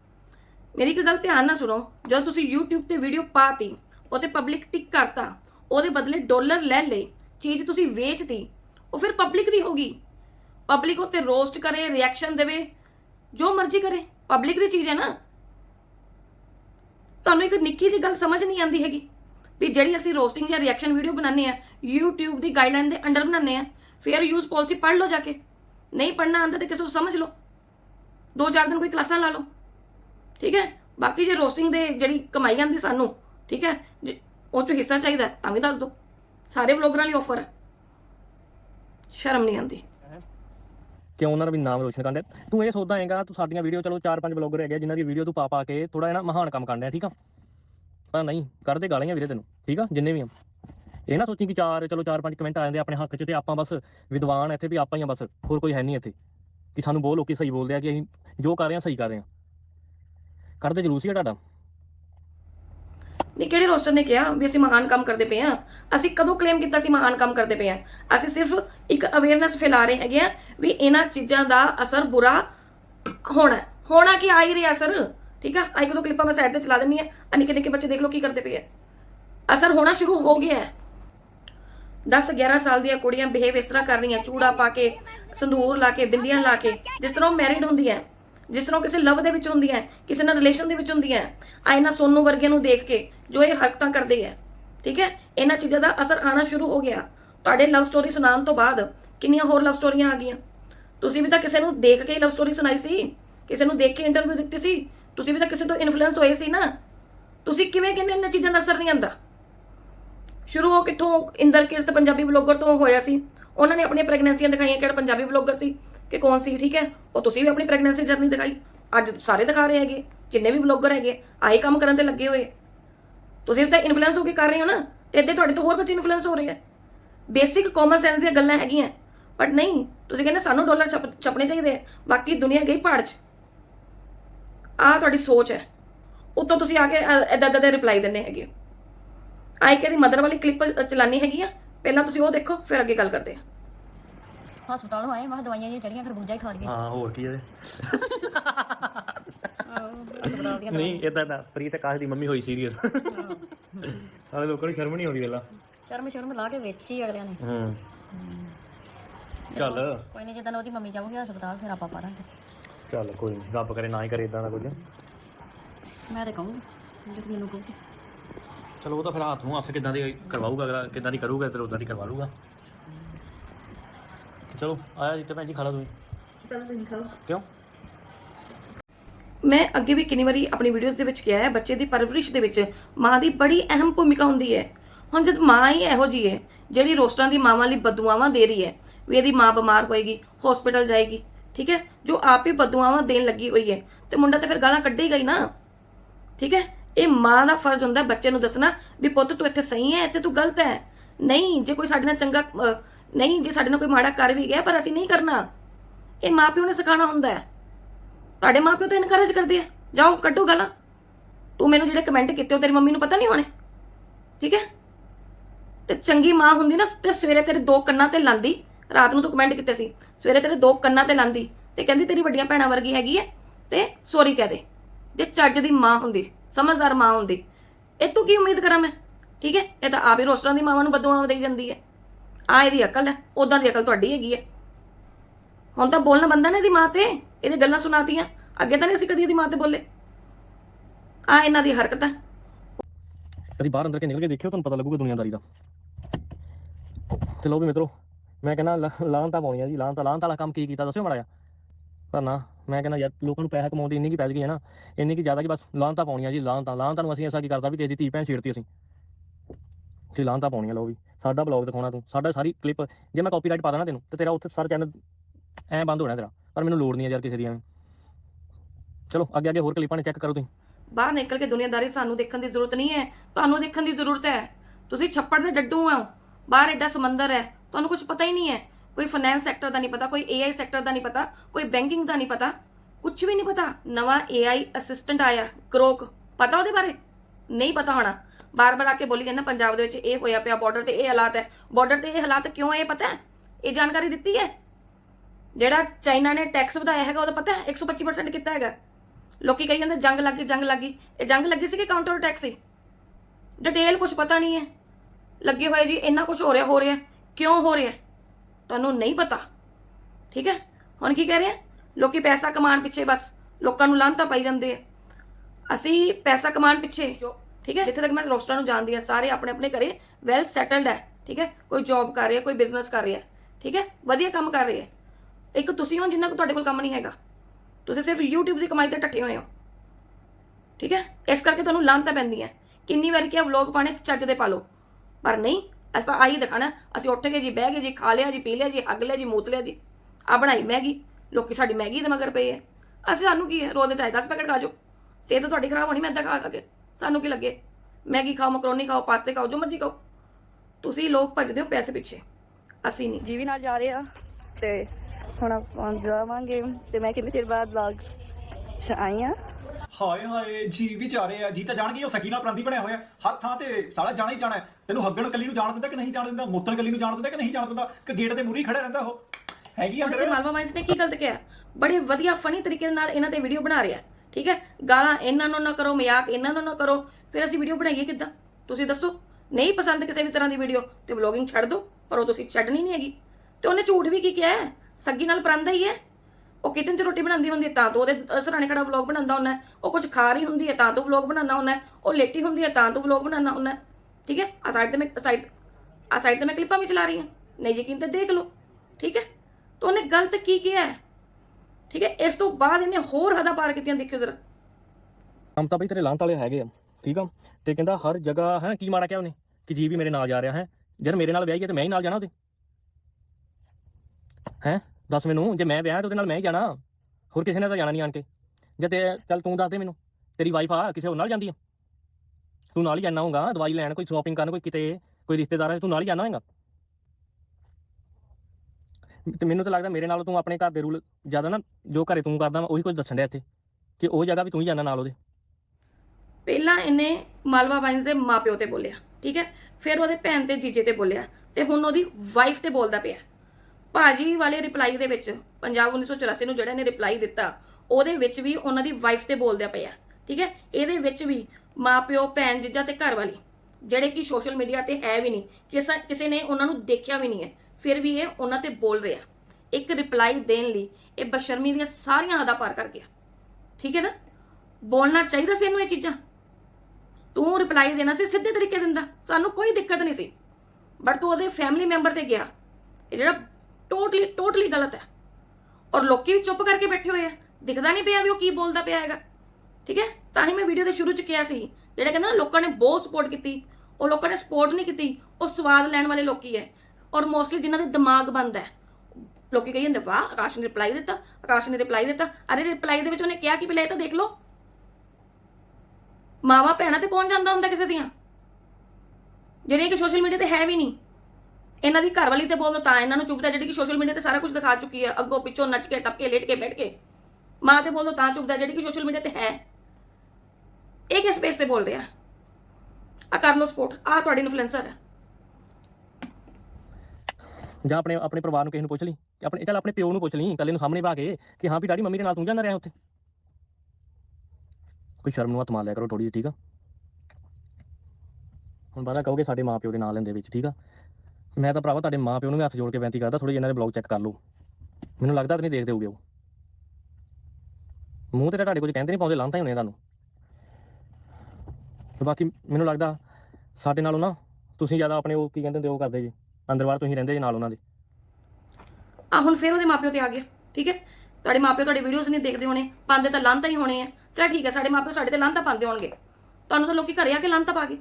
ਮੇਰੀ ਇੱਕ ਗੱਲ ਧਿਆਨ ਨਾਲ ਸੁਣੋ, ਜਦੋਂ ਤੁਸੀਂ YouTube ਤੇ ਵੀਡੀਓ ਪਾਤੀ ਉਹ ਤੇ ਪਬਲਿਕ ਟਿਕ ਕਰਤਾ, ਉਹਦੇ ਬਦਲੇ ਡਾਲਰ ਲੈ ਲਏ ਚੀਜ਼ ਤੁਸੀਂ ਵੇਚਤੀ, ਉਹ ਫਿਰ ਪਬਲਿਕ ਦੀ ਹੋਗੀ ਪਬਲਿਕ ਉੱਤੇ ਰੋਸਟ ਕਰੇ ਰਿਐਕਸ਼ਨ ਦੇਵੇ, ਜੋ ਮਰਜ਼ੀ ਕਰੇ ਪਬਲਿਕ ਦੀ ਚੀਜ਼ ਹੈ ਨਾ। ਤੁਹਾਨੂੰ ਇੱਕ ਨਿੱਕੀ ਜਿਹੀ ਗੱਲ ਸਮਝ ਨਹੀਂ ਆਉਂਦੀ ਹੈਗੀ ਵੀ ਜਿਹੜੀ ਅਸੀਂ ਰੋਸਟਿੰਗ ਜਾਂ ਰਿਐਕਸ਼ਨ ਵੀਡੀਓ ਬਣਾਉਂਦੇ ਆ YouTube ਦੀ ਗਾਈਡਲਾਈਨ ਦੇ ਅੰਡਰ ਬਣਾਉਂਦੇ ਆ ਫੇਅਰ ਯੂਜ਼ ਪਾਲਿਸੀ ਪੜ੍ਹ ਲਓ ਜਾ ਕੇ। ਨਹੀਂ ਪੜ੍ਹਨਾ ਆਉਂਦਾ ਤੇ ਕਿਸੇ ਨੂੰ ਸਮਝ ਲਓ। ਦੋ ਚਾਰ ਦਿਨ ਕੋਈ ਕਲਾਸਾਂ ਲਾ ਲਓ। ਠੀਕ ਹੈ? ਬਾਕੀ ਜੇ ਰੋਸਟਿੰਗ ਦੇ ਜਿਹੜੀ ਕਮਾਈ ਆਉਂਦੀ ਸਾਨੂੰ, ਠੀਕ ਹੈ? ਉਹ ਚੋਂ ਹਿੱਸਾ ਚਾਹੀਦਾ, ਤਾਂ ਵੀ ਦੱਸ ਦਿਓ। ਸਾਰੇ ਬਲੌਗਰਾਂ ਲਈ ਆਫਰ ਹੈ। ਸ਼ਰਮ ਨਹੀਂ ਆਉਂਦੀ। ਕਿਉਂ ਉਹਨਾਂ ਦਾ ਵੀ ਨਾਮ ਰੋਸ਼ਨ ਕਰਨ ਡਿਆ ਤੂੰ ਇਹ ਸੋਚਦਾ ਹੈਗਾ ਤੂੰ ਸਾਡੀਆਂ ਵੀਡੀਓ ਚਲੋ ਚਾਰ ਪੰਜ ਬਲੌਗਰ ਹੈਗੇ ਆ, ਜਿਨ੍ਹਾਂ ਦੀ ਵੀਡੀਓ ਤੂੰ ਪਾ ਪਾ ਕੇ ਥੋੜਾ ਜਿਹਾ ਨਾ ਮਹਾਨ ਕੰਮ ਕਰਨ ਡਿਆ ਠੀਕ ਆ? ਪਰ ਨਹੀਂ ਕਰਦੇ ਗਾਲੀਆਂ ਵੀਰੇ ਤੈਨੂੰ ਠੀਕ ਆ? ਜਿੰਨੇ ਵੀ ਆ। ਇਹ ਨਾ ਸੋਚੀ ਕਿ ਚਾਰ ਚਲੋ ਚਾਰ ਪੰਜ ਕਮੈਂਟ ਆ ਜਾਂਦੇ ਆ ਆਪਣੇ ਹੱਕ 'ਚ ਤੇ ਆਪਾਂ ਬਸ ਵਿਦਵਾਨ ਇੱਥੇ ਵੀ ਆਪਾਂ ਹੀ ਆ ਬਸ ਹੋਰ ਕੋਈ ਹੈ ਨਹੀਂ ਇੱਥੇ। ਕਿ ਸਾਨੂੰ ਬਹੁਤ ਲੋਕੀ ਸਹੀ ਬੋਲਦੇ ਆ ਕਿ ਅਸੀਂ ਜੋ ਕਰ ਰਹੇ ਆ ਸਹੀ ਕਰ ਰਹੇ ਆ ਕਰਦੇ ਜਲੂਸ ਹੀ ਆ ਤੁਹਾਡਾ। ਨਹੀਂ ਕਿਹੜੇ ਰੋਸਟਰ ਨੇ ਕਿਹਾ ਵੀ ਅਸੀਂ ਮਹਾਨ ਕੰਮ ਕਰਦੇ ਪਏ ਆ? ਅਸੀਂ ਕਦੋਂ ਕਲੇਮ ਕੀਤਾ ਸੀ ਮਹਾਨ ਕੰਮ ਕਰਦੇ ਪਏ ਆ? ਅਸੀਂ ਸਿਰਫ ਇੱਕ ਅਵੇਅਰਨੈਸ ਫੈਲਾ ਰਹੇ ਹੈਗੇ ਆ ਵੀ ਇਹਨਾਂ ਚੀਜ਼ਾਂ ਦਾ ਅਸਰ ਬੁਰਾ ਹੋਣਾ ਹੋਣਾ ਕੀ ਆ ਹੀ ਰਿਹਾ ਅਸਰ? ਠੀਕ ਆ? ਆਈ ਕਦੋਂ ਕਲਿੱਪਾਂ ਮੈਂ ਸਾਈਡ ਤੇ ਚਲਾ ਦਿੰਨੀ ਆ। ਆ ਨਿੱਕੇ ਨਿੱਕੇ ਬੱਚੇ ਦੇਖ ਲਓ ਕੀ ਕਰਦੇ ਪਏ ਆ। ਅਸਰ ਹੋਣਾ ਸ਼ੁਰੂ ਹੋ ਗਿਆ ਹੈ। 10 11 ਸਾਲ ਦੀਆਂ ਕੁੜੀਆਂ ਬਿਹੇਵ ਇਸ ਤਰ੍ਹਾਂ ਕਰ ਰਹੀਆਂ, ਚੂੜਾ ਪਾ ਕੇ ਸੰਦੂਰ ਲਾ ਕੇ, ਬਿੰਦੀਆਂ ਲਾ ਕੇ, ਜਿਸ ਤਰ੍ਹਾਂ ਉਹ ਮੈਰਿਡ ਹੁੰਦੀ ਹੈ ਜਿਸ ਤਰ੍ਹਾਂ ਕਿਸੇ ਲਵ ਦੇ ਵਿੱਚ ਹੁੰਦੀ ਹੈ, ਕਿਸੇ ਨਾਲ ਰਿਲੇਸ਼ਨ ਦੇ ਵਿੱਚ ਹੁੰਦੀ ਹੈ, ਆ ਇਹਨਾਂ ਸੋਨੂ ਵਰਗਿਆਂ ਨੂੰ ਦੇਖ ਕੇ ਜੋ ਇਹ ਹਰਕਤਾਂ ਕਰਦੇ ਹੈ ਠੀਕ ਹੈ? ਇਹਨਾਂ ਚੀਜ਼ਾਂ ਦਾ ਅਸਰ ਆਣਾ ਸ਼ੁਰੂ ਹੋ ਗਿਆ। ਤੁਹਾਡੇ ਲਵ ਸਟੋਰੀ ਸੁਣਾਉਣ ਤੋਂ ਬਾਅਦ ਕਿੰਨੀਆਂ ਹੋਰ ਲਵ ਸਟੋਰੀਆਂ ਆ ਗਈਆਂ? ਤੁਸੀਂ ਵੀ ਤਾਂ ਕਿਸੇ ਨੂੰ ਦੇਖ ਕੇ ਲਵ ਸਟੋਰੀ ਸੁਣਾਈ ਸੀ, ਕਿਸੇ ਨੂੰ ਦੇਖ ਕੇ ਇੰਟਰਵਿਊ ਦਿੱਤੀ ਸੀ, ਤੁਸੀਂ ਵੀ ਤਾਂ ਕਿਸੇ ਤੋਂ ਇਨਫਲੂਐਂਸ ਹੋਏ ਸੀ ਨਾ। ਤੁਸੀਂ ਕਿਵੇਂ ਕਹਿੰਦੇ ਇਹਨਾਂ ਚੀਜ਼ਾਂ ਦਾ ਅਸਰ ਨਹੀਂ ਆਂਦਾ ਸ਼ੁਰੂ ਉਹ ਕਿੱਥੋਂ ਇੰਦਰ ਕਿਰਤ ਪੰਜਾਬੀ ਬਲੌਗਰ ਤੋਂ ਹੋਇਆ ਸੀ। ਉਹਨਾਂ ਨੇ ਆਪਣੀਆਂ ਪ੍ਰੈਗਨੈਂਸੀਆਂ ਦਿਖਾਈਆਂ ਕਿਹੜਾ ਪੰਜਾਬੀ ਬਲੌਗਰ ਸੀ। ਕਿ ਕੌਣ ਸੀ? ਠੀਕ ਹੈ? ਉਹ ਤੁਸੀਂ ਵੀ ਆਪਣੀ ਪ੍ਰੈਗਨੈਂਸੀ ਜਰਨੀ ਦਿਖਾਈ। ਅੱਜ ਸਾਰੇ ਦਿਖਾ ਰਹੇ ਹੈਗੇ। ਜਿੰਨੇ ਵੀ ਬਲੌਗਰ ਹੈਗੇ, ਆਹੀ ਕੰਮ ਕਰਨ ਤੇ ਲੱਗੇ ਹੋਏ। ਤੁਸੀਂ ਤਾਂ ਇਨਫਲੂਐਂਸ ਹੋ ਕੇ ਕਰ ਰਹੇ ਹੋ ਨਾ, ਤੇ ਇੱਥੇ ਤੁਹਾਡੇ ਤੋਂ ਹੋਰ ਬੱਚੇ ਇਨਫਲੂਐਂਸ ਹੋ ਰਹੇ ਆ। ਬੇਸਿਕ ਕਾਮਨ ਸੈਂਸ ਦੀਆਂ ਗੱਲਾਂ ਹੈਗੀਆਂ। ਬਟ ਨਹੀਂ, ਤੁਸੀਂ ਕਹਿੰਦੇ ਸਾਨੂੰ ਡਾਲਰ ਛਪਣੇ ਚਾਹੀਦੇ ਆ। ਬਾਕੀ ਦੁਨੀਆ ਗਈ ਪਹਾੜ 'ਚ। ਆਹ ਤੁਹਾਡੀ ਸੋਚ ਹੈ। ਉੱਤੋਂ ਤੁਸੀਂ ਆ ਕੇ ਐਦਾਂ ਐਦਾਂ ਦੇ ਰਿਪਲਾਈ ਦਿੰਦੇ ਹੈਗੇ ਹੋ। ਆਈ ਕਿ ਦੀ ਮਦਰ ਵਾਲੀ ਕਲਿੱਪ ਚਲਾਨੀ ਹੈਗੀ ਆ। ਪਹਿਲਾਂ ਤੁਸੀਂ ਉਹ ਦੇਖੋ, ਫਿਰ ਅੱਗੇ ਗੱਲ ਕਰਦੇ ਆ। ਹਸਪਤਾਲ ਆਏ ਮੈਂ ਦਵਾਈਆਂ ਜਿਹੀਆਂ ਚੜੀਆਂ ਖਰਬੂਜਾ ਹੀ ਖਾ ਲਈਏ। ਹਾਂ ਹੋਰ ਕੀ ਹੈ ਨਹੀਂ ਇਦਾਂ ਦਾ ਪ੍ਰੀਤ ਆਕਾਸ਼ ਦੀ ਮੰਮੀ ਹੋਈ ਸੀਰੀਅਸ। ਸਾਰੇ ਲੋਕਾਂ ਨੂੰ ਸ਼ਰਮ ਨਹੀਂ ਆਉਂਦੀ ਵੇਲਾ ਸ਼ਰਮ ਸ਼ਰਮ ਲਾ ਕੇ ਵਿੱਚ ਹੀ ਅਗਲਿਆਂ ਨੇ। ਹੂੰ। ਚੱਲ। ਕੋਈ ਨਹੀਂ ਜਦੋਂ ਉਹਦੀ ਮੰਮੀ ਜਾਊਗੀ ਹਸਪਤਾਲ ਫਿਰ ਆਪਾਂ ਪਾਰਾਂਗੇ। ਚੱਲ ਕੋਈ ਨਹੀਂ ਰੱਬ ਕਰੇ ਨਾ ਹੀ ਕਰੇ ਇਦਾਂ ਦਾ ਕੁਝ। ਮੈਂ ਤੇ ਕਹੂੰਗੀ ਜੇ ਤੂੰ ਮੈਨੂੰ ਕਹੂਗੀ। ਚਲੋ ਉਹ ਤਾਂ ਫਿਰ ਹੱਥ ਨੂੰ ਹੱਥ ਕਿਦਾਂ ਦੀ ਕਰਵਾਊਗਾ ਅਗਲਾ ਕਿਦਾਂ ਦੀ ਕਰੂਗਾ ਤੇ ਉਦਾਂ ਦੀ ਕਰਵਾ ਲੂਗਾ ਚਲੋ ਆਇਆ ਜੀ ਤੇ ਭੈਣ ਜੀ ਖਾ ਲਾ ਤੁਸੀਂ। ਪਹਿਲਾਂ ਤੁਸੀਂ ਖਾਓ। ਕਿਉਂ? ਮੈਂ ਅੱਗੇ ਵੀ ਕਿੰਨੀ ਵਾਰੀ ਆਪਣੀ ਵੀਡੀਓਜ਼ ਦੇ ਵਿੱਚ ਕਿਹਾ ਹੈ ਬੱਚੇ ਦੀ ਪਰਵਰਿਸ਼ ਦੇ ਵਿੱਚ ਮਾਂ ਦੀ ਬੜੀ ਅਹਿਮ ਭੂਮਿਕਾ ਹੁੰਦੀ ਹੈ। ਹੁਣ ਜਦ ਮਾਂ ਹੀ ਇਹੋ ਜੀ ਹੈ ਜਿਹੜੀ ਰੋਸਟਰਾਂ ਦੀ ਮਾਵਾਂ ਲਈ ਬਦਦੁਆਵਾਂ ਦੇ ਰਹੀ ਹੈ ਵੀ ਇਹਦੀ ਮਾਂ ਬਿਮਾਰ ਹੋਏਗੀ ਹਸਪੀਟਲ ਜਾਏਗੀ ਠੀਕ ਹੈ? ਜੋ ਆਪ ਹੀ ਬਦਦੁਆਵਾਂ ਦੇਣ ਲੱਗੀ ਹੋਈ ਹੈ ਤੇ ਮੁੰਡਾ ਤਾਂ ਫਿਰ ਗਾਲਾਂ ਕੱਢੇਗਾ ਹੀ ਨਾ। ਠੀਕ ਹੈ? ਇਹ ਮਾਂ ਦਾ ਫਰਜ਼ ਹੁੰਦਾ ਹੈ ਬੱਚੇ ਨੂੰ ਦੱਸਣਾ ਵੀ ਪੁੱਤ ਤੂੰ ਇੱਥੇ ਸਹੀ ਹੈ ਇੱਥੇ ਤੂੰ ਗਲਤ ਹੈ। ਨਹੀਂ ਜੇ ਕੋਈ ਸਾਡੇ ਨਾਲ ਚੰਗਾ ਨਹੀਂ, ਜੇ ਸਾਡੇ ਨਾਲ ਕੋਈ ਮਾੜਾ ਕਰ ਵੀ ਗਿਆ, ਪਰ ਅਸੀਂ ਨਹੀਂ ਕਰਨਾ। ਇਹ ਮਾਪਿਓ ਨੇ ਸਿਖਾਉਣਾ ਹੁੰਦਾ ਹੈ। ਤੁਹਾਡੇ ਮਾਪਿਓ ਤਾਂ ਇਨਕਰੇਜ ਕਰਦੇ ਆ। ਜਾਓ, ਕੱਢੋ ਗਾਲਾਂ। ਤੂੰ ਮੈਨੂੰ ਜਿਹੜੇ ਕਮੈਂਟ ਕੀਤੇ, ਉਹ ਤੇਰੀ ਮੰਮੀ ਨੂੰ ਪਤਾ ਨਹੀਂ ਹੋਣੇ? ਠੀਕ ਹੈ? ਤੇ ਚੰਗੀ ਮਾਂ ਹੁੰਦੀ ਨਾ, ਤੇ ਸਵੇਰੇ ਤੇਰੇ ਦੋ ਕੰਨਾਂ ਤੇ ਲਾਂਦੀ। ਰਾਤ ਨੂੰ ਤੂੰ ਕਮੈਂਟ ਕੀਤੇ ਸੀ, ਸਵੇਰੇ ਤੇਰੇ ਦੋ ਕੰਨਾਂ ਤੇ ਲਾਂਦੀ। ਤੇ ਕਹਿੰਦੀ ਤੇਰੀ ਵੱਡੀਆਂ ਭੈਣਾਂ ਵਰਗੀ ਹੈਗੀ ਹੈ, ਤੇ ਸੌਰੀ ਕਹਿ ਦੇ। ਜੇ ਚੱਜ ਦੀ ਮਾਂ ਹੁੰਦੀ, ਸਮਝਦਾਰ ਮਾਂ ਹੁੰਦੀ, ਇਹ ਤੂੰ ਕੀ ਉਮੀਦ ਕਰਾਂ ਮੈਂ? ਠੀਕ ਹੈ? ਇਹ ਤਾਂ ਆਪ ਹੀ ਰੋਸਟਰਾਂ ਦੀ ਮਾਵਾਂ ਨੂੰ ਬਦਦੁਆਵਾਂ ਦੇਈ ਜਾਂਦੀ ਹੈ। ਆ ਇਹਦੀ ਅਕਲ ਹੈ ਉਦਾਂ ਦੀ ਅਕਲ ਤੁਹਾਡੀ ਹੈਗੀ ਹੈ। ਹੁਣ ਤਾਂ ਬੋਲਣਾ ਬੰਦਾ ਨੇ ਇਹਦੀ ਮਾਂ ਤੇ, ਇਹਦੇ ਗੱਲਾਂ ਸੁਣਾਤੀਆਂ, ਅੱਗੇ ਤਾਂ ਨਹੀਂ ਅਸੀਂ ਕਦੀ ਇਹਦੀ ਮਾਂ ਤੇ ਬੋਲੇ। ਆ ਇਹਨਾਂ ਦੀ ਹਰਕਤ ਹੈ। ਕਦੀ ਬਾਹਰ ਅੰਦਰ ਕੇ ਨਿਕਲ ਕੇ ਦੇਖਿਓ, ਤੁਹਾਨੂੰ ਪਤਾ ਲੱਗੂਗਾ ਦੁਨੀਆਦਾਰੀ ਦਾ। ਤੇ ਲੋ ਵੀ ਮਿੱਤਰੋ, ਮੈਂ ਕਹਿੰਦਾ ਲਾਂਤਾ ਆ ਜੀ ਲਾਂਤਾ ਲਾਂਤ ਵਾਲਾ ਕੰਮ ਕੀ ਕੀਤਾ ਦੱਸਿਓ ਮਾੜਾ ਜਿਹਾ। ਪਰ ਨਾ, ਮੈਂ ਕਹਿੰਦਾ ਯਾਰ, ਲੋਕਾਂ ਨੂੰ ਪੈਸਾ ਕਮਾਉਣ ਦੀ ਇੰਨੀ ਕੀ ਪੈ ਗਈ ਹੈ ਨਾ, ਇੰਨੀ ਕੀ ਜ਼ਿਆਦਾ ਕਿ ਬਸ ਲਾਂਤਾ ਆ ਜੀ ਲਾਂਤਾ ਲਾਂਤਾ ਨੂੰ ਅਸੀਂ ਐਸਾ ਕੀ ਕਰਦਾ ਵੀ ਕਿਸੇ ਧੀ ਭੈਣ ਛੇੜਤੀ ਅਸੀਂ। ਅਸੀਂ ਲਾਂਤਾ ਪਾਉਣੀਆਂ ਲੋ ਵੀ। ਸਾਡਾ ਬਲੌਗ ਦਿਖਾਉਣਾ ਤੂੰ। ਸਾਡਾ ਸਾਰੀ ਕਲਿੱਪ ਜੇ ਮੈਂ ਕਾਪੀਰਾਈਟ ਪਾ ਦੇਣਾ ਤੈਨੂੰ, ਤੇ ਤੇਰਾ ਉੱਥੇ ਸਾਰਾ ਚੈਨਲ ਐ ਬੰਦ ਹੋਣਾ ਤੇਰਾ। ਪਰ ਮੈਨੂੰ ਲੋੜ ਨਹੀਂ ਹੈ ਯਾਰ ਕਿਸੇ ਦੀ ਐਵੇਂ। ਚਲੋ, ਅੱਗੇ ਅੱਗੇ ਹੋਰ ਕਲਿੱਪਾਂ ਨੇ ਚੈੱਕ ਕਰੋ ਤੁਸੀਂ। ਬਾਹਰ ਨਿਕਲ ਕੇ ਦੁਨੀਆਦਾਰੀ ਸਾਨੂੰ ਦੇਖਣ ਦੀ ਜ਼ਰੂਰਤ ਨਹੀਂ ਹੈ। ਤੁਹਾਨੂੰ ਦੇਖਣ ਦੀ ਜ਼ਰੂਰਤ ਹੈ। ਤੁਸੀਂ ਛੱਪੜ ਦੇ ਡੱਡੂ ਹੋ। ਬਾਹਰ ਐਡਾ ਸਮੁੰਦਰ ਹੈ। ਤੁਹਾਨੂੰ ਕੁਝ ਪਤਾ ਹੀ ਨਹੀਂ ਹੈ। ਕੋਈ ਫਾਈਨੈਂਸ ਸੈਕਟਰ ਦਾ ਨਹੀਂ ਪਤਾ, ਕੋਈ ਏਆਈ ਸੈਕਟਰ ਦਾ ਨਹੀਂ ਪਤਾ, ਕੋਈ ਬੈਂਕਿੰਗ ਦਾ ਨਹੀਂ ਪਤਾ। ਕੁਝ ਵੀ ਨਹੀਂ ਪਤਾ। ਨਵਾਂ ਏਆਈ ਅਸਿਸਟੈਂਟ ਆਇਆ, ਕਰੋਕ। ਪਤਾ ਉਹਦੇ ਬਾਰੇ? ਨਹੀਂ ਪਤਾ ਹੋਣਾ। ਬਾਰ-ਬਾਰ ਆ ਕੇ ਬੋਲੀ ਜਾਂਦਾ, ਪੰਜਾਬ ਦੇ ਵਿੱਚ ਇਹ ਹੋਇਆ ਪਿਆ ਬਾਰਡਰ ਤੇ ਇਹ ਹਾਲਾਤ ਹੈ। ਬਾਰਡਰ ਤੇ ਇਹ ਹਾਲਾਤ ਕਿਉਂ ਹੈ ਇਹ ਪਤਾ ਹੈ? ਇਹ ਜਾਣਕਾਰੀ ਦਿੱਤੀ ਹੈ? ਜਿਹੜਾ ਚਾਈਨਾ ਨੇ ਟੈਕਸ ਵਧਾਇਆ ਹੈਗਾ, ਉਹਦਾ ਪਤਾ ਹੈ? 125% ਕੀਤਾ ਹੈਗਾ। ਲੋਕੀ ਕਹੀ ਜਾਂਦੇ, ਜੰਗ ਲੱਗੀ ਜੰਗ ਲੱਗੀ ਇਹ ਜੰਗ ਲੱਗੀ ਸੀ ਕਿ ਕਾਊਂਟਰ ਅਟੈਕ ਸੀ? ਡਿਟੇਲ ਕੁਝ ਪਤਾ ਨਹੀਂ ਹੈ। ਲੱਗੇ ਹੋਏ ਜੀ, ਇੰਨਾ ਕੁਝ ਹੋ ਰਿਹਾ ਹੋ ਰਿਹਾ। ਕਿਉਂ ਹੋ ਰਿਹਾ? ਤੁਹਾਨੂੰ ਨਹੀਂ ਪਤਾ। ਠੀਕ ਹੈ? ਹੁਣ ਕੀ ਕਹਿ ਰਹੇ ਆ ਲੋਕੀ ਪੈਸਾ ਕਮਾਉਣ ਪਿੱਛੇ ਬਸ, ਲੋਕਾਂ ਨੂੰ ਲਾਂਤਾ ਪਾਈ ਜਾਂਦੇ ਆ। ਅਸੀਂ ਪੈਸਾ ਕਮਾਉਣ ਪਿੱਛੇ ਜੋ ਠੀਕ ਹੈ? ਜਿੱਥੇ ਤੱਕ ਮੈਂ ਰੋਸਟਰਾਂ ਨੂੰ ਜਾਣਦੀ ਆ ਸਾਰੇ ਆਪਣੇ ਆਪਣੇ ਘਰੇ ਵੈਲ ਸੈਟਲਡ ਹੈ, ਠੀਕ ਹੈ? ਕੋਈ ਜੌਬ ਕਰ ਰਿਹਾ, ਕੋਈ ਬਿਜ਼ਨਸ ਕਰ ਰਿਹਾ, ਠੀਕ ਹੈ? ਵਧੀਆ ਕੰਮ ਕਰ ਰਿਹਾ ਇੱਕ ਤੁਸੀਂ ਹੋ ਜਿੰਨਾ ਕੋ ਤੁਹਾਡੇ ਕੋਲ ਕੰਮ ਨਹੀਂ ਹੈਗਾ। ਤੁਸੀਂ ਸਿਰਫ YouTube ਦੀ ਕਮਾਈ ਤੇ ਟੱਕੇ ਹੋਏ ਹੋ। ਠੀਕ ਹੈ? ਇਸ ਕਰਕੇ ਤੁਹਾਨੂੰ ਲਾਂਤਾਂ ਪੈਂਦੀਆਂ। ਕਿੰਨੀ ਵਾਰ ਕਿਹਾ ਵਲੌਗ ਪਾਣੇ ਚੱਜ ਦੇ ਪਾ ਲਓ। ਪਰ ਨਹੀਂ, ਅਸੀਂ ਤਾਂ ਆਹੀ ਦਿਖਾਣਾ, ਅਸੀਂ ਉੱਠ ਕੇ ਜੀ, ਬਹਿ ਗਏ ਜੀ, ਖਾ ਲਿਆ ਜੀ, ਪੀ ਲਿਆ ਜੀ, ਹੱਗ ਲਿਆ ਜੀ, ਮੂਤ ਲਿਆ ਜੀ। ਆ ਬਣਾਈ ਮੈਗੀ, ਲੋਕੀ ਸਾਡੀ ਮੈਗੀ ਦੇ ਮਗਰ ਪਏ ਐ ਅਸੀਂ ਸਾਨੂੰ ਕੀ ਹੈ, ਰੋਜ਼ ਦੇ ਚਾਹੇ 10 ਪੈਕੇਟ ਖਾ ਜਾਓ। ਸਿਹਤ ਤੁਹਾਡੀ ਖਰਾਬ ਹੋਣੀ, ਮੈਂ ਮੈਦਾ ਖਾ ਖਾ ਕੇ। ਸਾਨੂੰ ਕੀ ਲੱਗੇ? ਮੈਗੀ ਖਾਓ ਮਕਰੋਨੀ ਖਾਓ ਪਾਸਤੇ ਖਾਓ ਜੋ ਮਰਜ਼ੀ ਖਾਓ। ਤੁਸੀਂ ਲੋਕ ਭੱਜਦੇ ਹੋ ਪੈਸੇ ਪਿੱਛੇ। ਅਸੀਂ ਨਹੀਂ। ਜੀ ਵੀ ਨਾਲ ਜਾ ਰਹੇ ਆ ਤੇ ਹੁਣ ਆਪਾਂ ਜਾਵਾਂਗੇ ਤੇ ਮੈਂ ਕਿੰਨੇ ਚਿਰ ਬਾਅਦ ਵਲੌਗ ਚ ਆਈ ਆ ਹਾਏ ਹਾਏ ਜੀ ਵੀ ਜਾ ਰਹੇ ਆ। ਜੀ ਤਾਂ ਜਾਣਗੇ ਉਹ ਸਕੀ ਨਾਲ ਪ੍ਰੰਦੀ ਬਣਿਆ ਹੋਇਆ। ਹਰ ਥਾਂ ਤੇ ਸਾਲਾ ਜਾਣਾ ਹੀ ਜਾਣਾ ਹੈ। ਤੈਨੂੰ ਹੱਗਣ ਕੱਲੀ ਨੂੰ ਜਾਣ ਦਿੰਦਾ ਕਿ ਨਹੀਂ ਜਾਣ ਦਿੰਦਾ? ਮੋਤਨ ਕੱਲੀ ਨੂੰ ਜਾਣ ਦਿੰਦਾ ਕਿ ਨਹੀਂ ਜਾਣ ਦਿੰਦਾ? ਕਿ ਗੇਟ ਦੇ ਮੂਹਰੇ ਹੀ ਖੜਾ ਰਹਿੰਦਾ ਉਹ। ਹੈਗੀ ਹੁਣ ਤੇ ਅੰਦਰ ਮਾਲਵਾ ਮਾਈਨਸ ਨੇ ਕੀ ਗਲਤ ਕਿਹਾ? ਬੜੇ ਵਧੀਆ ਫਨੀ ਤਰੀਕੇ ਦੇ ਨਾਲ ਇਹਨਾਂ ਤੇ ਵੀਡੀਓ ਬਣਾ ਰਿਹਾ ਠੀਕ ਹੈ? ਗਾਲਾਂ ਇਹਨਾਂ ਨੂੰ ਨਾ ਕਰੋ, ਮਜ਼ਾਕ ਇਹਨਾਂ ਨੂੰ ਨਾ ਕਰੋ। ਫਿਰ ਅਸੀਂ ਵੀਡੀਓ ਬਣਾਈਏ ਕਿੱਦਾਂ? ਤੁਸੀਂ ਦੱਸੋ। ਨਹੀਂ ਪਸੰਦ ਕਿਸੇ ਵੀ ਤਰ੍ਹਾਂ ਦੀ ਵੀਡੀਓ ਤੇ ਵਲੌਗਿੰਗ ਛੱਡ ਦਿਓ ਪਰ ਉਹ ਤੁਸੀਂ ਛੱਡਣੀ ਨਹੀਂ ਹੈਗੀ। ਤੇ ਉਹਨੇ ਝੂਠ ਵੀ ਕੀ ਕਿਹਾ ਸੱਗੀ ਨਾਲ ਪਰਾਂਦਾ ਹੀ ਹੈ। ਉਹ ਕਿਚਨ 'ਚ ਰੋਟੀ ਬਣਾਉਂਦੀ ਹੁੰਦੀ ਹੈ, ਤਾਂ ਤੋਂ ਉਹਦੇ ਸਰਾਣੇ ਖੜਾ ਵਲੌਗ ਬਣਾਉਂਦਾ ਹੁੰਦਾ ਉਹ ਕੁਝ ਖਾ ਰਹੀ ਹੁੰਦੀ ਹੈ, ਤਾਂ ਤੋਂ ਵਲੌਗ ਬਣਾਉਂਦਾ ਹੁੰਦਾ ਉਹ ਲੇਟੀ ਹੁੰਦੀ ਹੈ, ਤਾਂ ਤੋਂ ਵਲੌਗ ਬਣਾਉਂਦਾ ਹੁੰਦਾ ਠੀਕ ਹੈ? ਆ ਸਾਈਡ ਤੇ ਮੈਂ ਸਾਈਡ ਆ ਸਾਈਡ ਤੇ ਮੈਂ ਕਲਿੱਪਾਂ ਵੀ ਚਲਾ ਰਹੀ ਹਾਂ। ਨਹੀਂ ਯਕੀਨ ਤੇ ਦੇਖ ਲਓ। ਠੀਕ ਹੈ? ਤਾਂ ਉਹਨੇ ਗਲਤ ਕੀ ਕਿਹਾ ਹੈ? ਠੀਕ ਹੈ, ਇਸ ਤੋਂ ਬਾਅਦ ਇਹਨੇ ਹੋਰ ਹੱਦਾਂ ਪਾਰ ਕੀਤੀਆਂ, ਦੇਖਿਓ ਜ਼ਰਾ। ਕੰਮ ਤਾਂ ਬਈ ਤੇਰੇ ਲਾਂਤ ਵਾਲੇ ਹੈਗੇ ਆ, ਠੀਕ ਆ? ਤੇ ਕਹਿੰਦਾ ਹਰ ਜਗ੍ਹਾ, ਹੈ, ਕੀ ਮਾੜਾ ਕਿਹਾ ਉਹਨੇ? ਕਿ ਜੀ ਵੀ ਮੇਰੇ ਨਾਲ ਜਾ ਰਿਹਾ, ਹੈ? ਜਦ ਮੇਰੇ ਨਾਲ ਵਿਆਹੀ ਹੈ ਤੇ ਮੈਂ ਹੀ ਨਾਲ ਜਾਣਾ ਉਹਦੇ। ਹੈ? ਦੱਸ ਮੈਨੂੰ, ਜੇ ਮੈਂ ਵਿਆਹ ਤੇ ਉਹਦੇ ਨਾਲ ਮੈਂ ਹੀ ਜਾਣਾ, ਹੋਰ ਕਿਸੇ ਨੇ ਤਾਂ ਜਾਣਾ ਨਹੀਂ ਆਣ ਕੇ। ਜੇ ਤੇ ਚੱਲ ਤੂੰ ਦੱਸ ਦੇ ਮੈਨੂੰ, ਤੇਰੀ ਵਾਈਫ ਆ, ਕਿਸੇ ਹੋਰ ਨਾਲ ਜਾਂਦੀ ਆ? ਤੂੰ ਨਾਲ ਹੀ ਜਾਣਾ ਹੋਊਗਾ, ਦਵਾਈ ਲੈਣ, ਕੋਈ ਸ਼ਾਪਿੰਗ ਕਰਨ, ਕੋਈ ਕਿਤੇ, ਕੋਈ ਰਿਸ਼ਤੇਦਾਰ ਹੈ ਤੂੰ ਨਾਲ ਹੀ ਜਾਣਾ ਹੋਏਗਾ? ਤੇ ਮੈਨੂੰ ਤਾਂ ਲੱਗਦਾ ਮੇਰੇ ਨਾਲ ਤੂੰ ਆਪਣੇ ਘਰ ਦੇ ਰੂਲ ਜ਼ਿਆਦਾ ਨਾ ਜੋ ਘਰੇ ਤੂੰ ਕਰਦਾ ਵਾ, ਉਹੀ ਕੁਝ ਦੱਸਣ ਡਿਆ ਇੱਥੇ ਕਿ ਉਹ ਜਗ੍ਹਾ ਵੀ ਤੂੰ ਹੀ ਜਾਣਾ ਨਾਲ ਉਹਦੇ। ਪਹਿਲਾਂ ਇਹਨੇ ਮਾਲਵਾ ਵਾਈਨਸ ਦੇ ਮਾਪਿਓ ਤੇ ਬੋਲਿਆ, ਠੀਕ ਹੈ? ਫਿਰ ਉਹਦੇ ਭੈਣ ਤੇ ਜੀਜੇ ਤੇ ਬੋਲਿਆ ਤੇ ਹੁਣ ਉਹਦੀ ਵਾਈਫ ਤੇ ਬੋਲਦਾ ਪਿਆ। ਭਾਜੀ ਵਾਲੇ ਰਿਪਲਾਈ ਦੇ ਵਿੱਚ, ਪੰਜਾਬ 1984 ਨੂੰ ਜਿਹੜਾ ਇਹਨੇ ਰਿਪਲਾਈ ਦਿੱਤਾ, ਉਹਦੇ ਵਿੱਚ ਵੀ ਉਹਨਾਂ ਦੀ ਵਾਈਫ ਤੇ ਬੋਲਦਾ ਪਿਆ, ਠੀਕ ਹੈ? ਇਹਦੇ ਵਿੱਚ ਵੀ ਮਾਪਿਓ ਭੈਣ ਜੀਜਾ ਤੇ ਘਰ ਵਾਲੀ ਜਿਹੜੇ ਕਿ ਸੋਸ਼ਲ ਮੀਡੀਆ ਤੇ ਹੈ ਵੀ ਨਹੀਂ, ਕਿਸੇ ਕਿਸੇ ਨੇ ਉਹਨਾਂ ਨੂੰ ਦੇਖਿਆ ਵੀ ਨਹੀਂ ਹੈ। ਫਿਰ ਵੀ ਇਹ ਉਹਨਾਂ ਤੇ ਬੋਲ ਰਿਹਾ। ਇੱਕ ਰਿਪਲਾਈ ਦੇਣ ਲਈ ਇਹ ਬਸ਼ਰਮੀ ਦੀਆਂ ਸਾਰੀਆਂ ਹੱਦਾਂ ਪਾਰ ਕਰ ਗਿਆ। ਠੀਕ ਹੈ ਨਾ? ਬੋਲਣਾ ਚਾਹੀਦਾ ਸੀ ਇਹਨੂੰ ਇਹ ਚੀਜ਼ਾਂ। ਤੂੰ ਰਿਪਲਾਈ ਦੇਣਾ ਸੀ ਸਿੱਧੇ ਤਰੀਕੇ ਦਿੰਦਾ। ਸਾਨੂੰ ਕੋਈ ਦਿੱਕਤ ਨਹੀਂ ਸੀ। ਬਟ ਤੂੰ ਉਹਦੇ ਫੈਮਿਲੀ ਮੈਂਬਰ ਤੇ ਗਿਆ। ਇਹ ਜਿਹੜਾ ਟੋਟਲੀ ਟੋਟਲੀ ਗਲਤ ਹੈ। ਔਰ ਲੋਕੀ ਵੀ ਚੁੱਪ ਕਰਕੇ ਬੈਠੇ ਹੋਏ ਆ। ਦਿਖਦਾ ਨਹੀਂ ਪਿਆ ਵੀ ਉਹ ਕੀ ਬੋਲਦਾ ਪਿਆ ਹੈਗਾ। ਠੀਕ ਹੈ? ਤਾਂ ਹੀ ਮੈਂ ਵੀਡੀਓ ਦੇ ਸ਼ੁਰੂ ਚ ਕਿਹਾ ਸੀ, ਜਿਹੜਾ ਕਹਿੰਦਾ ਨਾ ਲੋਕਾਂ ਨੇ ਬਹੁਤ ਸਪੋਰਟ ਕੀਤੀ, ਉਹ ਲੋਕਾਂ ਨੇ ਸਪੋਰਟ ਨਹੀਂ ਕੀਤੀ, ਉਹ ਸਵਾਦ ਲੈਣ ਵਾਲੇ ਲੋਕੀ ਹੈ। ਔਰ ਮੋਸਟਲੀ ਜਿਨ੍ਹਾਂ ਦੇ ਦਿਮਾਗ ਬੰਦ ਹੈ। ਲੋਕੀ ਕਹੀ ਜਾਂਦੇ, ਵਾਹ, ਆਕਾਸ਼ ਨੇ ਰਿਪਲਾਈ ਦਿੱਤਾ, ਆਕਾਸ਼ ਨੇ ਰਿਪਲਾਈ ਦਿੱਤਾ। ਅਰੇ ਰਿਪਲਾਈ ਦੇ ਵਿੱਚ ਉਹਨੇ ਕਿਹਾ ਕਿ ਪਹਿਲਾਂ ਇਹ ਤਾਂ ਦੇਖ ਲਓ। ਮਾਵਾ ਭੈਣਾਂ ਤੇ ਕੌਣ ਜਾਂਦਾ ਹੁੰਦਾ ਕਿਸੇ ਦੀਆਂ? ਜਿਹੜੀਆਂ ਕਿ ਸੋਸ਼ਲ ਮੀਡੀਆ ਤੇ ਹੈ ਵੀ ਨਹੀਂ। ਇਹਨਾਂ ਦੀ ਘਰ ਵਾਲੀ ਤੇ ਬੋਲੋ ਤਾਂ ਇਹਨਾਂ ਨੂੰ ਚੁੱਭਦਾ ਜਿਹੜੀ ਕਿ ਸੋਸ਼ਲ ਮੀਡੀਆ ਤੇ ਸਾਰਾ ਕੁਝ ਦਿਖਾ ਚੁੱਕੀ ਹੈ। ਅੱਗੋਂ ਪਿੱਛੋਂ ਨੱਚ ਕੇ, ਟੱਪ ਕੇ, ਲੇਟ ਕੇ, ਬੈਠ ਕੇ। ਮਾਂ ਤੇ ਬੋਲੋ ਤਾਂ ਚੁੱਭਦਾ ਜਿਹੜੀ ਕਿ ਸੋਸ਼ਲ ਮੀਡੀਆ ਤੇ ਹੈ। ਇਹ ਕਿਸ ਸਪੇਸ ਤੇ ਬੋਲ ਰਿਹਾ ਆ ਕਰ ਲਓ ਸਪੋਰਟ ਆ ਤੁਹਾਡੀ ਇਨਫਲੂਐਂਸਰ ਹੈ। ਜਾਂ ਆਪਣੇ ਆਪਣੇ ਪਰਿਵਾਰ ਨੂੰ ਕਿਸੇ ਨੂੰ ਪੁੱਛ ਲਈ, ਕਿ ਆਪਣੇ, ਚੱਲ ਆਪਣੇ ਪਿਓ ਨੂੰ ਪੁੱਛ ਲਈ ਕੱਲੇ ਨੂੰ ਸਾਹਮਣੇ ਪਾ ਕੇ ਕਿ ਹਾਂ ਵੀ ਡੈਡੀ ਮੰਮੀ ਦੇ ਨਾਲ ਤੂੰ ਜਾਂਦਾ ਰਿਹਾ ਉੱਥੇ। ਕੋਈ ਸ਼ਰਮ ਨੂੰ ਹੱਥ ਮਾਰ ਲਿਆ ਕਰੋ ਥੋੜੀ ਜਿਹੀ, ਠੀਕ ਆ? ਹੁਣ ਬਾਅਦ ਕਹੋਗੇ ਸਾਡੇ ਮਾਪਿਓ ਦੇ ਨਾਲ ਲੈਂਦੇ ਵਿੱਚ, ਠੀਕ ਆ? ਮੈਂ ਤਾਂ ਭਰਾਵਾ ਤੁਹਾਡੇ ਮਾਪਿਓ ਨੂੰ ਵੀ ਹੱਥ ਜੋੜ ਕੇ ਬੇਨਤੀ ਕਰਦਾ ਥੋੜੀ ਇਹਨਾਂ ਦੇ ਬਲੌਗ ਚੈੱਕ ਕਰ ਲਓ। ਮੈਨੂੰ ਲੱਗਦਾ ਤੁਸੀਂ ਦੇਖਦੇ ਹੋਗੇ ਉਹ। ਮੂੰਹ ਤੇ ਤਾਂ ਤੁਹਾਡੇ ਕੁਝ ਕਹਿੰਦੇ ਨਹੀਂ ਪਾਉਂਦੇ, ਲਾਂਤਾ ਹੀ ਹੁੰਦੇ ਤੁਹਾਨੂੰ। ਤੇ ਬਾਕੀ ਮੈਨੂੰ ਲੱਗਦਾ, ਸਾਡੇ ਨਾਲੋਂ ਨਾ ਤੁਸੀਂ ਜ਼ਿਆਦਾ ਆਪਣੇ ਉਹ ਕੀ ਕਹਿੰਦੇ ਹੁੰਦੇ, ਉਹ ਕਰਦੇ ਜੀ। ਅੰਦਰ ਬਾਹਰ ਤੁਸੀਂ ਰਹਿੰਦੇ ਜੀ ਨਾਲ ਉਹਨਾਂ ਦੇ। ਆ ਹੁਣ ਫਿਰ ਉਹਦੇ ਮਾਪਿਓ ਤੇ ਆ ਗਿਆ, ਠੀਕ ਹੈ? ਤੁਹਾਡੇ ਮਾਪਿਓ ਤੁਹਾਡੀ ਵੀਡੀਓਜ਼ ਨਹੀਂ ਦੇਖਦੇ ਹੋਣੇ, ਪਾਉਂਦੇ ਤਾਂ ਲਾਂਤਾ ਹੀ ਹੋਣੇ ਆ। ਚਲ ਠੀਕ ਹੈ, ਸਾਡੇ ਮਾਪਿਓ ਸਾਡੇ ਤੇ ਲਾਂਤਾ ਪਾਉਂਦੇ ਹੋਣਗੇ। ਤੁਹਾਨੂੰ ਤਾਂ ਲੋਕੀ ਘਰੇ ਆ ਕੇ ਲਾਂਤਾ ਪਾ ਗਏ।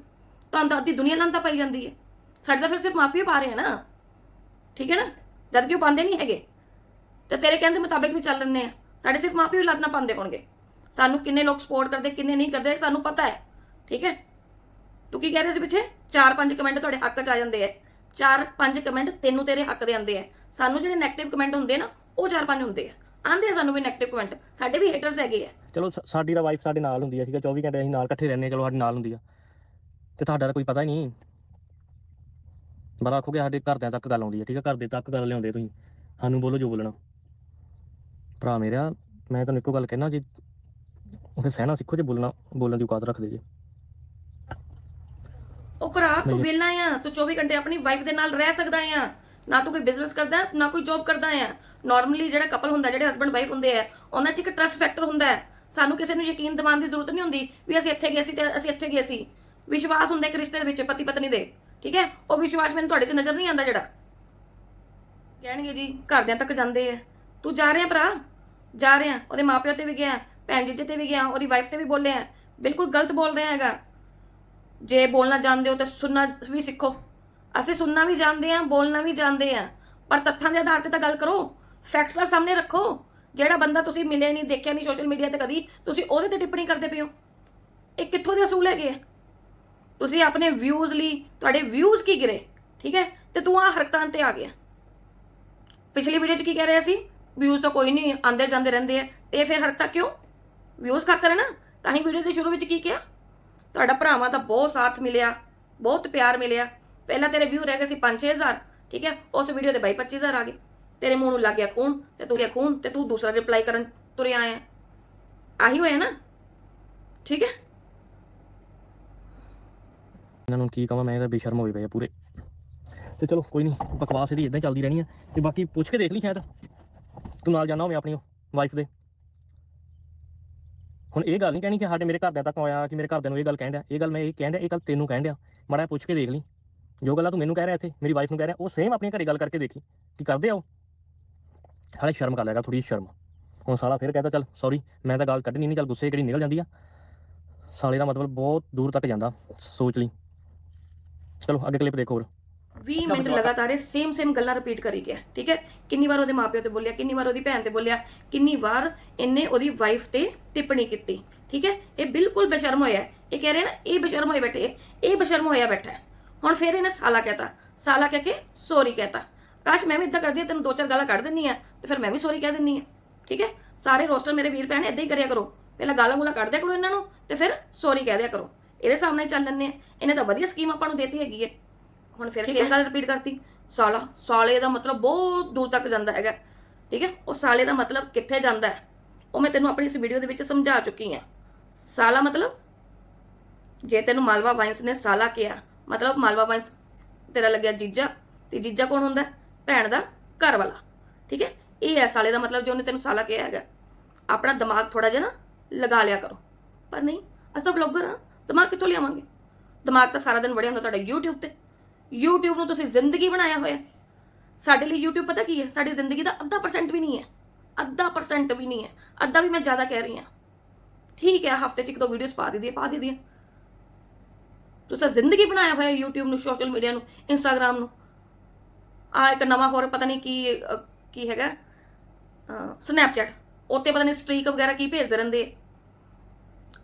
ਤੁਹਾਨੂੰ ਤਾਂ ਅੱਧੀ ਦੁਨੀਆ ਲਾਂਤਾ ਪਾਈ ਜਾਂਦੀ ਹੈ। ਸਾਡੇ ਤਾਂ ਫਿਰ ਸਿਰਫ ਮਾਪਿਓ ਪਾ ਰਹੇ ਆ ਨਾ। ਠੀਕ ਹੈ ਨਾ? ਜਦ ਕਿ ਉਹ ਪਾਉਂਦੇ ਨਹੀਂ ਹੈਗੇ। ਤੇ ਤੇਰੇ ਕਹਿੰਦੇ ਮੁਤਾਬਿਕ ਵੀ ਚੱਲ ਲੈਂਦੇ ਆ। ਸਾਡੇ ਸਿਰਫ ਮਾਪਿਓ ਹੀ ਲਾਂਤਾ ਪਾਉਂਦੇ ਹੋਣਗੇ। ਸਾਨੂੰ ਕਿੰਨੇ ਲੋਕ ਸਪੋਰਟ ਕਰਦੇ, ਕਿੰਨੇ ਨਹੀਂ ਕਰਦੇ, ਸਾਨੂੰ ਪਤਾ ਹੈ। ਠੀਕ ਹੈ? ਤੂੰ ਕੀ ਕਹਿ ਰਿਹਾ ਸੀ ਪਿੱਛੇ? ਚਾਰ ਪੰਜ ਕਮੈਂਟ ਤੁਹਾਡੇ ਹੱਕ 'ਚ ਆ ਜਾਂਦੇ ਆ। ਚਾਰ ਪੰਜ ਕਮੈਂਟ ਤੈਨੂੰ ਤੇਰੇ ਹੱਕ ਦੇ ਆਉਂਦੇ ਆ। ਸਾਨੂੰ ਜਿਹੜੇ 네ਗੇਟਿਵ ਕਮੈਂਟ ਹੁੰਦੇ ਨਾ, ਉਹ ਚਾਰ ਪੰਜ ਹੁੰਦੇ ਆ। ਆਂਦੇ ਆ ਸਾਨੂੰ ਵੀ 네ਗੇਟਿਵ ਕਮੈਂਟ। ਸਾਡੇ ਵੀ ਹੇਟਰਸ ਹੈਗੇ ਆ। ਚਲੋ, ਸਾ- ਸਾਡੀ ਤਾਂ ਵਾਈਫ ਸਾਡੇ ਨਾਲ ਹੁੰਦੀ ਆ, ਠੀਕ ਆ 24 ਘੰਟੇ ਅਸੀਂ ਨਾਲ ਇਕੱਠੇ ਰਹਿੰਦੇ ਆ, ਚਲੋ ਸਾਡੇ ਨਾਲ ਹੁੰਦੀ ਆ। ਤੇ ਤੁਹਾਡਾ ਤਾਂ ਕੋਈ ਪਤਾ ਹੀ ਨਹੀਂ। ਬੜਾ ਆਖੋਗੇ ਸਾਡੇ ਘਰਦਿਆਂ ਤੱਕ ਗੱਲ ਆਉਂਦੀ ਆ, ਠੀਕ ਆ ਘਰ ਤੱਕ ਗੱਲ ਲਿਆਉਂਦੇ ਤੁਸੀਂ। ਸਾਨੂੰ ਬੋਲੋ ਜੋ ਬੋਲਣਾ। ਭਰਾ ਮੇਰਾ, ਮੈਂ ਤੁਹਾਨੂੰ ਇੱਕੋ ਗੱਲ ਕਹਿਣਾ, ਜੇ ਉਹ ਸਹਿਣਾ ਸਿੱਖੋ, ਜੇ ਬੋਲਣਾ, ਬੋਲਣ ਦੀ ਔਕਾਤ ਰੱਖਦੇ ਜੇ। ਤੂੰ ਨਹੀਂ। ਵਿਹਲਾ ਆ ਤੂੰ 24 ਘੰਟੇ ਆਪਣੀ ਵਾਈਫ ਦੇ ਨਾਲ ਰਹਿ ਸਕਦਾ ਆ। ਨਾ ਤੂੰ ਕੋਈ ਬਿਜ਼ਨਸ ਕਰਦਾ ਨਾ ਕੋਈ ਜੌਬ ਕਰਦਾ ਆ। ਨਾਰਮਲੀ ਜਿਹੜਾ ਕਪਲ ਹੁੰਦਾ ਜਿਹੜੇ ਹਸਬੰਡ ਵਾਈਫ ਹੁੰਦੇ ਆ ਉਹਨਾਂ 'ਚ ਇੱਕ ਟਰਸਟ ਫੈਕਟਰ ਹੁੰਦਾ ਹੈ। ਸਾਨੂੰ ਕਿਸੇ ਨੂੰ ਯਕੀਨ ਦਿਵਾਉਣ ਦੀ ਜ਼ਰੂਰਤ ਨਹੀਂ ਹੁੰਦੀ ਵੀ ਅਸੀਂ ਇੱਥੇ ਗਏ ਸੀ ਤੇ ਅਸੀਂ ਇੱਥੇ ਗਏ ਸੀ। ਵਿਸ਼ਵਾਸ ਹੁੰਦਾ ਇੱਕ ਰਿਸ਼ਤੇ ਦੇ ਵਿੱਚ ਪਤੀ ਪਤਨੀ ਦੇ। ਠੀਕ ਹੈ? ਉਹ ਵਿਸ਼ਵਾਸ ਮੈਨੂੰ ਤੁਹਾਡੇ 'ਚ ਨਜ਼ਰ ਨਹੀਂ ਆਉਂਦਾ ਜਿਹੜਾ। ਕਹਿਣਗੇ ਜੀ ਘਰਦਿਆਂ ਤੱਕ ਜਾਂਦੇ ਆ। ਤੂੰ ਜਾ ਰਿਹਾ ਭਰਾ ਜਾ ਰਿਹਾ। ਉਹਦੇ ਮਾਪਿਓ ਤੇ ਵੀ ਗਿਆ ਭੈਣ ਜੀਜੇ ਤੇ ਵੀ ਗਿਆ ਉਹਦੀ ਵਾਈਫ ਤੇ ਵੀ ਬੋਲਿਆ। ਬਿਲਕੁਲ ਗਲਤ ਬੋਲ ਰਿਹਾ ਹੈਗਾ। ਜੇ ਬੋਲਣਾ ਜਾਣਦੇ ਹੋ ਤਾਂ ਸੁਣਨਾ ਵੀ ਸਿੱਖੋ। ਅਸੀਂ ਸੁਣਨਾ ਵੀ ਜਾਣਦੇ ਆ ਬੋਲਣਾ ਵੀ ਜਾਣਦੇ ਆ ਪਰ ਤੱਥਾਂ ਦੇ ਆਧਾਰ ਤੇ ਤਾਂ ਗੱਲ ਕਰੋ। ਫੈਕਟਸ ਦਾ ਸਾਹਮਣੇ ਰੱਖੋ। ਜਿਹੜਾ ਬੰਦਾ ਤੁਸੀਂ ਮਿਲੇ ਨਹੀਂ, ਦੇਖਿਆ ਨਹੀਂ ਸੋਸ਼ਲ ਮੀਡੀਆ ਤੇ ਕਦੀ, ਤੁਸੀਂ ਉਹਦੇ ਤੇ ਟਿੱਪਣੀ ਕਰਦੇ ਪਿਓ ਇਹ ਕਿੱਥੋਂ ਦੇ ਅਸੂਲ ਹੈਗੇ ਆ? ਤੁਸੀਂ ਆਪਣੇ ਵਿਊਜ਼ ਲਈ, ਤੁਹਾਡੇ ਵਿਊਜ਼ ਕੀ ਗਿਰੇ, ਠੀਕ ਹੈ? ਤੇ ਤੂੰ ਆ ਹਰਕਤਾਂ ਤੇ ਆ ਗਿਆ। ਪਿਛਲੀ ਵੀਡੀਓ 'ਚ ਕੀ ਕਹਿ ਰਿਹਾ ਸੀ? ਵਿਊਜ਼ ਤਾਂ ਕੋਈ ਨਹੀਂ ਆਂਦੇ ਜਾਂਦੇ ਰਹਿੰਦੇ ਆ। ਤੇ ਫਿਰ ਹਰਕਤਾਂ ਕਿਉਂ? ਵਿਊਜ਼ ਖਾਤਰ ਹੈ ਨਾ? ਤਾਂ ਹੀ ਵੀਡੀਓ ਦੇ ਸ਼ੁਰੂ ਵਿੱਚ ਕੀ ਕਿਹਾ? ਤੁਹਾਡਾ ਭਰਾਵਾਂ ਦਾ ਬਹੁਤ ਸਾਥ ਮਿਲਿਆ, ਬਹੁਤ ਪਿਆਰ ਮਿਲਿਆ। ਪਹਿਲਾਂ ਤੇਰੇ ਵਿਊ ਰਹਿ ਗਏ ਸੀ 5-6000 ਠੀਕ ਹੈ? ਉਸ ਵੀਡੀਓ ਦੇ ਬਾਈ 25000 ਆ ਗਏ। ਤੇਰੇ ਮੂੰਹ ਨੂੰ ਲੱਗ ਗਿਆ ਖੂਨ, ਤੇ ਤੂੰ ਗਿਆ ਖੂਨ, ਤੇ ਤੂੰ ਦੂਸਰਾ ਰਿਪਲਾਈ ਕਰਨ ਤੁਰਿਆ ਆਇਆ। ਆਹੀ ਹੋਇਆ ਨਾ, ਠੀਕ ਹੈ? ਇਹਨਾਂ ਨੂੰ ਕੀ ਕਹਾਂ ਮੈਂ ਇਹਦਾ ਬੇਸ਼ਰਮ ਹੋਏ ਪਏ ਆ ਪੂਰੇ। ਤੇ ਚਲੋ, ਕੋਈ ਨਹੀਂ, ਬਕਵਾਸ ਇਹਦੀ ਇਦਾਂ ਚੱਲਦੀ ਰਹਿਣੀ ਆ। ਤੇ ਬਾਕੀ ਪੁੱਛ ਕੇ ਦੇਖ ਲਈ ਸ਼ਾਇਦ। ਤੂੰ ਨਾਲ ਜਾਣਾ ਹੋਵੇ ਆਪਣੀ ਵਾਈਫ ਦੇ। ਹੁਣ ਇਹ ਗੱਲ ਨਹੀਂ ਕਹਿਣੀ ਕਿ ਸਾਡੇ ਮੇਰੇ ਘਰਦਿਆਂ ਤੱਕ ਆਇਆ ਕਿ ਮੇਰੇ ਘਰਦਿਆਂ ਨੂੰ ਇਹ ਗੱਲ ਕਹਿਣ ਡਿਆ। ਇਹ ਗੱਲ ਮੈਂ ਇਹ ਕਹਿਣ ਡਿਆ, ਇਹ ਗੱਲ ਤੈਨੂੰ ਕਹਿਣ ਡਿਆ। ਮਾੜਾ ਜਿਹਾ ਪੁੱਛ ਕੇ ਦੇਖ ਲਈ। ਜੋ ਗੱਲਾਂ ਤੂੰ ਮੈਨੂੰ ਕਹਿ ਰਿਹਾ ਇੱਥੇ, ਮੇਰੀ ਵਾਈਫ ਨੂੰ ਕਹਿ ਰਿਹਾ, ਉਹ ਸੇਮ ਆਪਣੀ ਘਰੇ ਗੱਲ ਕਰਕੇ ਦੇਖੀ। ਕੀ ਕਰਦੇ ਆ ਉਹ? ਹਾਲੇ ਸ਼ਰਮ ਕਰ ਲੈਗਾ ਥੋੜੀ ਸ਼ਰਮ। ਹੁਣ ਸਾਲਾ ਫਿਰ ਕਹਿੰਦਾ, ਚੱਲ ਸੌਰੀ ਮੈਂ ਤਾਂ ਗੱਲ ਕੱਢਣੀ ਨਹੀਂ ਚੱਲ ਗੁੱਸੇ ਕਿਹੜੀ ਨਿਕਲ ਜਾਂਦੀ ਆ। ਸਾਲੇ ਦਾ ਮਤਲਬ ਬਹੁਤ ਦੂਰ ਤੱਕ ਜਾਂਦਾ, ਸੋਚ ਲਈ। ਚਲੋ, ਅੱਗੇ ਕਲਿੱਪ ਦੇਖੋ ਹੋਰ। 20 ਮਿੰਟ ਲਗਾਤਾਰ ਇਹ ਸੇਮ ਸੇਮ ਗੱਲਾਂ ਰਿਪੀਟ ਕਰੀ ਗਿਆ ਠੀਕ ਹੈ? ਕਿੰਨੀ ਵਾਰ ਉਹਦੇ ਮਾਪਿਓ ਤੇ ਬੋਲਿਆ ਕਿੰਨੀ ਵਾਰ ਉਹਦੀ ਭੈਣ ਤੇ ਬੋਲਿਆ ਕਿੰਨੀ ਵਾਰ ਇਹਨੇ ਉਹਦੀ ਵਾਈਫ ਤੇ ਟਿੱਪਣੀ ਕੀਤੀ ਠੀਕ ਹੈ? ਇਹ ਬਿਲਕੁਲ ਬੇਸ਼ਰਮ ਹੋਇਆ। ਇਹ ਕਹਿ ਰਹੇ ਨਾ ਇਹ ਬੇਸ਼ਰਮ ਹੋਏ ਬੈਠੇ ਇਹ ਬੇਸ਼ਰਮ ਹੋਇਆ ਬੈਠਾ। ਹੁਣ ਫਿਰ ਇਹਨੇ ਸਾਲਾ ਕਹਤਾ ਸਾਲਾ ਕਹਿ ਕੇ ਸੌਰੀ ਕਹਤਾ। ਕਾਸ਼ ਮੈਂ ਵੀ ਇਦਾਂ ਕਰਦੀ ਤੈਨੂੰ ਦੋ ਚਾਰ ਗਾਲਾਂ ਕੱਢ ਦਿੰਨੀ ਆ ਤੇ ਫਿਰ ਮੈਂ ਵੀ ਸੌਰੀ ਕਹਿ ਦਿੰਨੀ ਆ ਠੀਕ ਹੈ? ਸਾਰੇ ਰੋਸਟਰ ਮੇਰੇ ਵੀਰ ਭੈਣ ਇਦਾਂ ਹੀ ਕਰਿਆ ਕਰੋ। ਪਹਿਲਾਂ ਗਾਲਾਂ ਗੂਲਾਂ ਕੱਢ ਦਿਆ ਕਰੋ ਇਹਨਾਂ ਨੂੰ ਤੇ ਫਿਰ ਸੌਰੀ ਕਹਿ ਦਿਆ ਕਰੋ। ਇਹਦੇ ਸਾਹਮਣੇ ਚੱਲ ਲੈਂਦੇ ਆ। ਇਹਨੇ ਤਾਂ ਵਧੀਆ ਸਕੀਮ ਆਪਾਂ ਨੂੰ ਦੇਤੀ ਹੈਗੀ ਹੈ। ਹੁਣ ਫਿਰ ਸੇਮ ਗੱਲ ਰਿਪੀਟ ਕਰਤੀ। ਸਾਲਾ ਸਾਲੇ ਦਾ ਮਤਲਬ ਬਹੁਤ ਦੂਰ ਤੱਕ ਜਾਂਦਾ ਹੈਗਾ। ਠੀਕ ਹੈ? ਉਹ ਸਾਲੇ ਦਾ ਮਤਲਬ ਕਿੱਥੇ ਜਾਂਦਾ ਹੈ? ਉਹ ਮੈਂ ਤੈਨੂੰ ਆਪਣੀ ਇਸ ਵੀਡੀਓ ਦੇ ਵਿੱਚ ਸਮਝਾ ਚੁੱਕੀ ਹਾਂ। ਸਾਲਾ ਮਤਲਬ? ਜੇ ਤੈਨੂੰ ਮਾਲਵਾ ਵਾਈਨਸ ਨੇ ਸਾਲਾ ਕਿਹਾ ਮਤਲਬ ਮਾਲਵਾ ਵਾਈਨਸ ਤੇਰਾ ਲੱਗਿਆ ਜੀਜਾ ਤੇ ਜੀਜਾ ਕੌਣ ਹੁੰਦਾ ਹੈ? ਭੈਣ ਦਾ ਘਰ ਵਾਲਾ ਠੀਕ ਹੈ? ਇਹ ਹੈ ਸਾਲੇ ਦਾ ਮਤਲਬ ਜੋ ਉਹਨੇ ਤੈਨੂੰ ਸਾਲਾ ਕਿਹਾ ਹੈਗਾ। ਆਪਣਾ ਦਿਮਾਗ ਥੋੜਾ ਜਿਹਾ ਨਾ ਲਗਾ ਲਿਆ ਕਰੋ। ਪਰ ਨਹੀਂ ਅਸੀਂ ਤਾਂ ਬਲੌਗਰ ਹਾਂ। ਦਿਮਾਗ ਕਿੱਥੋਂ ਲਿਆਵਾਂਗੇ? ਦਿਮਾਗ ਤਾਂ ਸਾਰਾ ਦਿਨ ਵੜਿਆ ਹੁੰਦਾ ਤੁਹਾਡਾ YouTube ਤੇ। YouTube ਨੂੰ ਤੁਸੀਂ ਜ਼ਿੰਦਗੀ ਬਣਾਇਆ ਹੋਇਆ ਸਾਡੇ ਲਈ YouTube ਪਤਾ ਕੀ ਹੈ? ਸਾਡੀ ਜ਼ਿੰਦਗੀ ਦਾ ਅੱਧਾ ਪਰਸੈਂਟ ਵੀ ਨਹੀਂ ਹੈ। ਅੱਧਾ ਪਰਸੈਂਟ ਵੀ ਨਹੀਂ ਹੈ। ਅੱਧਾ ਵੀ ਮੈਂ ਜ਼ਿਆਦਾ ਕਹਿ ਰਹੀ ਹਾਂ। ਠੀਕ ਹੈ, ਹਫ਼ਤੇ 'ਚ ਇੱਕ ਦੋ ਵੀਡੀਓਜ਼ ਪਾ ਦਿੰਦੀ ਹੈ, ਪਾ ਦਿੰਦੀ ਹੈ। ਤੁਸੀਂ ਜ਼ਿੰਦਗੀ ਬਣਾਇਆ ਹੋਇਆ YouTube ਨੂੰ ਸੋਸ਼ਲ ਮੀਡੀਆ ਨੂੰ, Instagram ਨੂੰ। ਆ ਇੱਕ ਨਵਾਂ ਹੋਰ ਪਤਾ ਨਹੀਂ ਕੀ ਕੀ ਹੈਗਾ? ਸਨੈਪਚੈਟ ਉੱਤੇ ਪਤਾ ਨਹੀਂ ਸਟ੍ਰੀਕ ਵਗੈਰਾ ਕੀ ਭੇਜਦੇ ਰਹਿੰਦੇ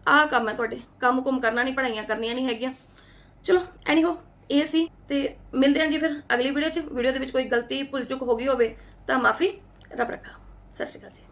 ਆਹ ਕੰਮ ਹੈ ਤੁਹਾਡੇ। ਕੰਮ ਕੁਮ ਕਰਨਾ ਨਹੀਂ ਪੜਾਈਆਂ ਕਰਨੀਆਂ ਨਹੀਂ ਹੈਗੀਆਂ। ਚਲੋ ਐਨੀਹੋ ਇਹ ਸੀ ਤੇ ਮਿਲਦੇ ਹਾਂ ਜੀ ਫਿਰ ਅਗਲੀ ਵੀਡੀਓ 'ਚ। ਵੀਡੀਓ ਦੇ ਵਿੱਚ ਕੋਈ ਗਲਤੀ, ਭੁੱਲ ਚੁੱਕ ਹੋ ਗਈ ਹੋਵੇ ਤਾਂ ਮਾਫੀ ਰੱਬ ਰੱਖਾ। ਸਤਿ ਸ਼੍ਰੀ ਅਕਾਲ ਜੀ।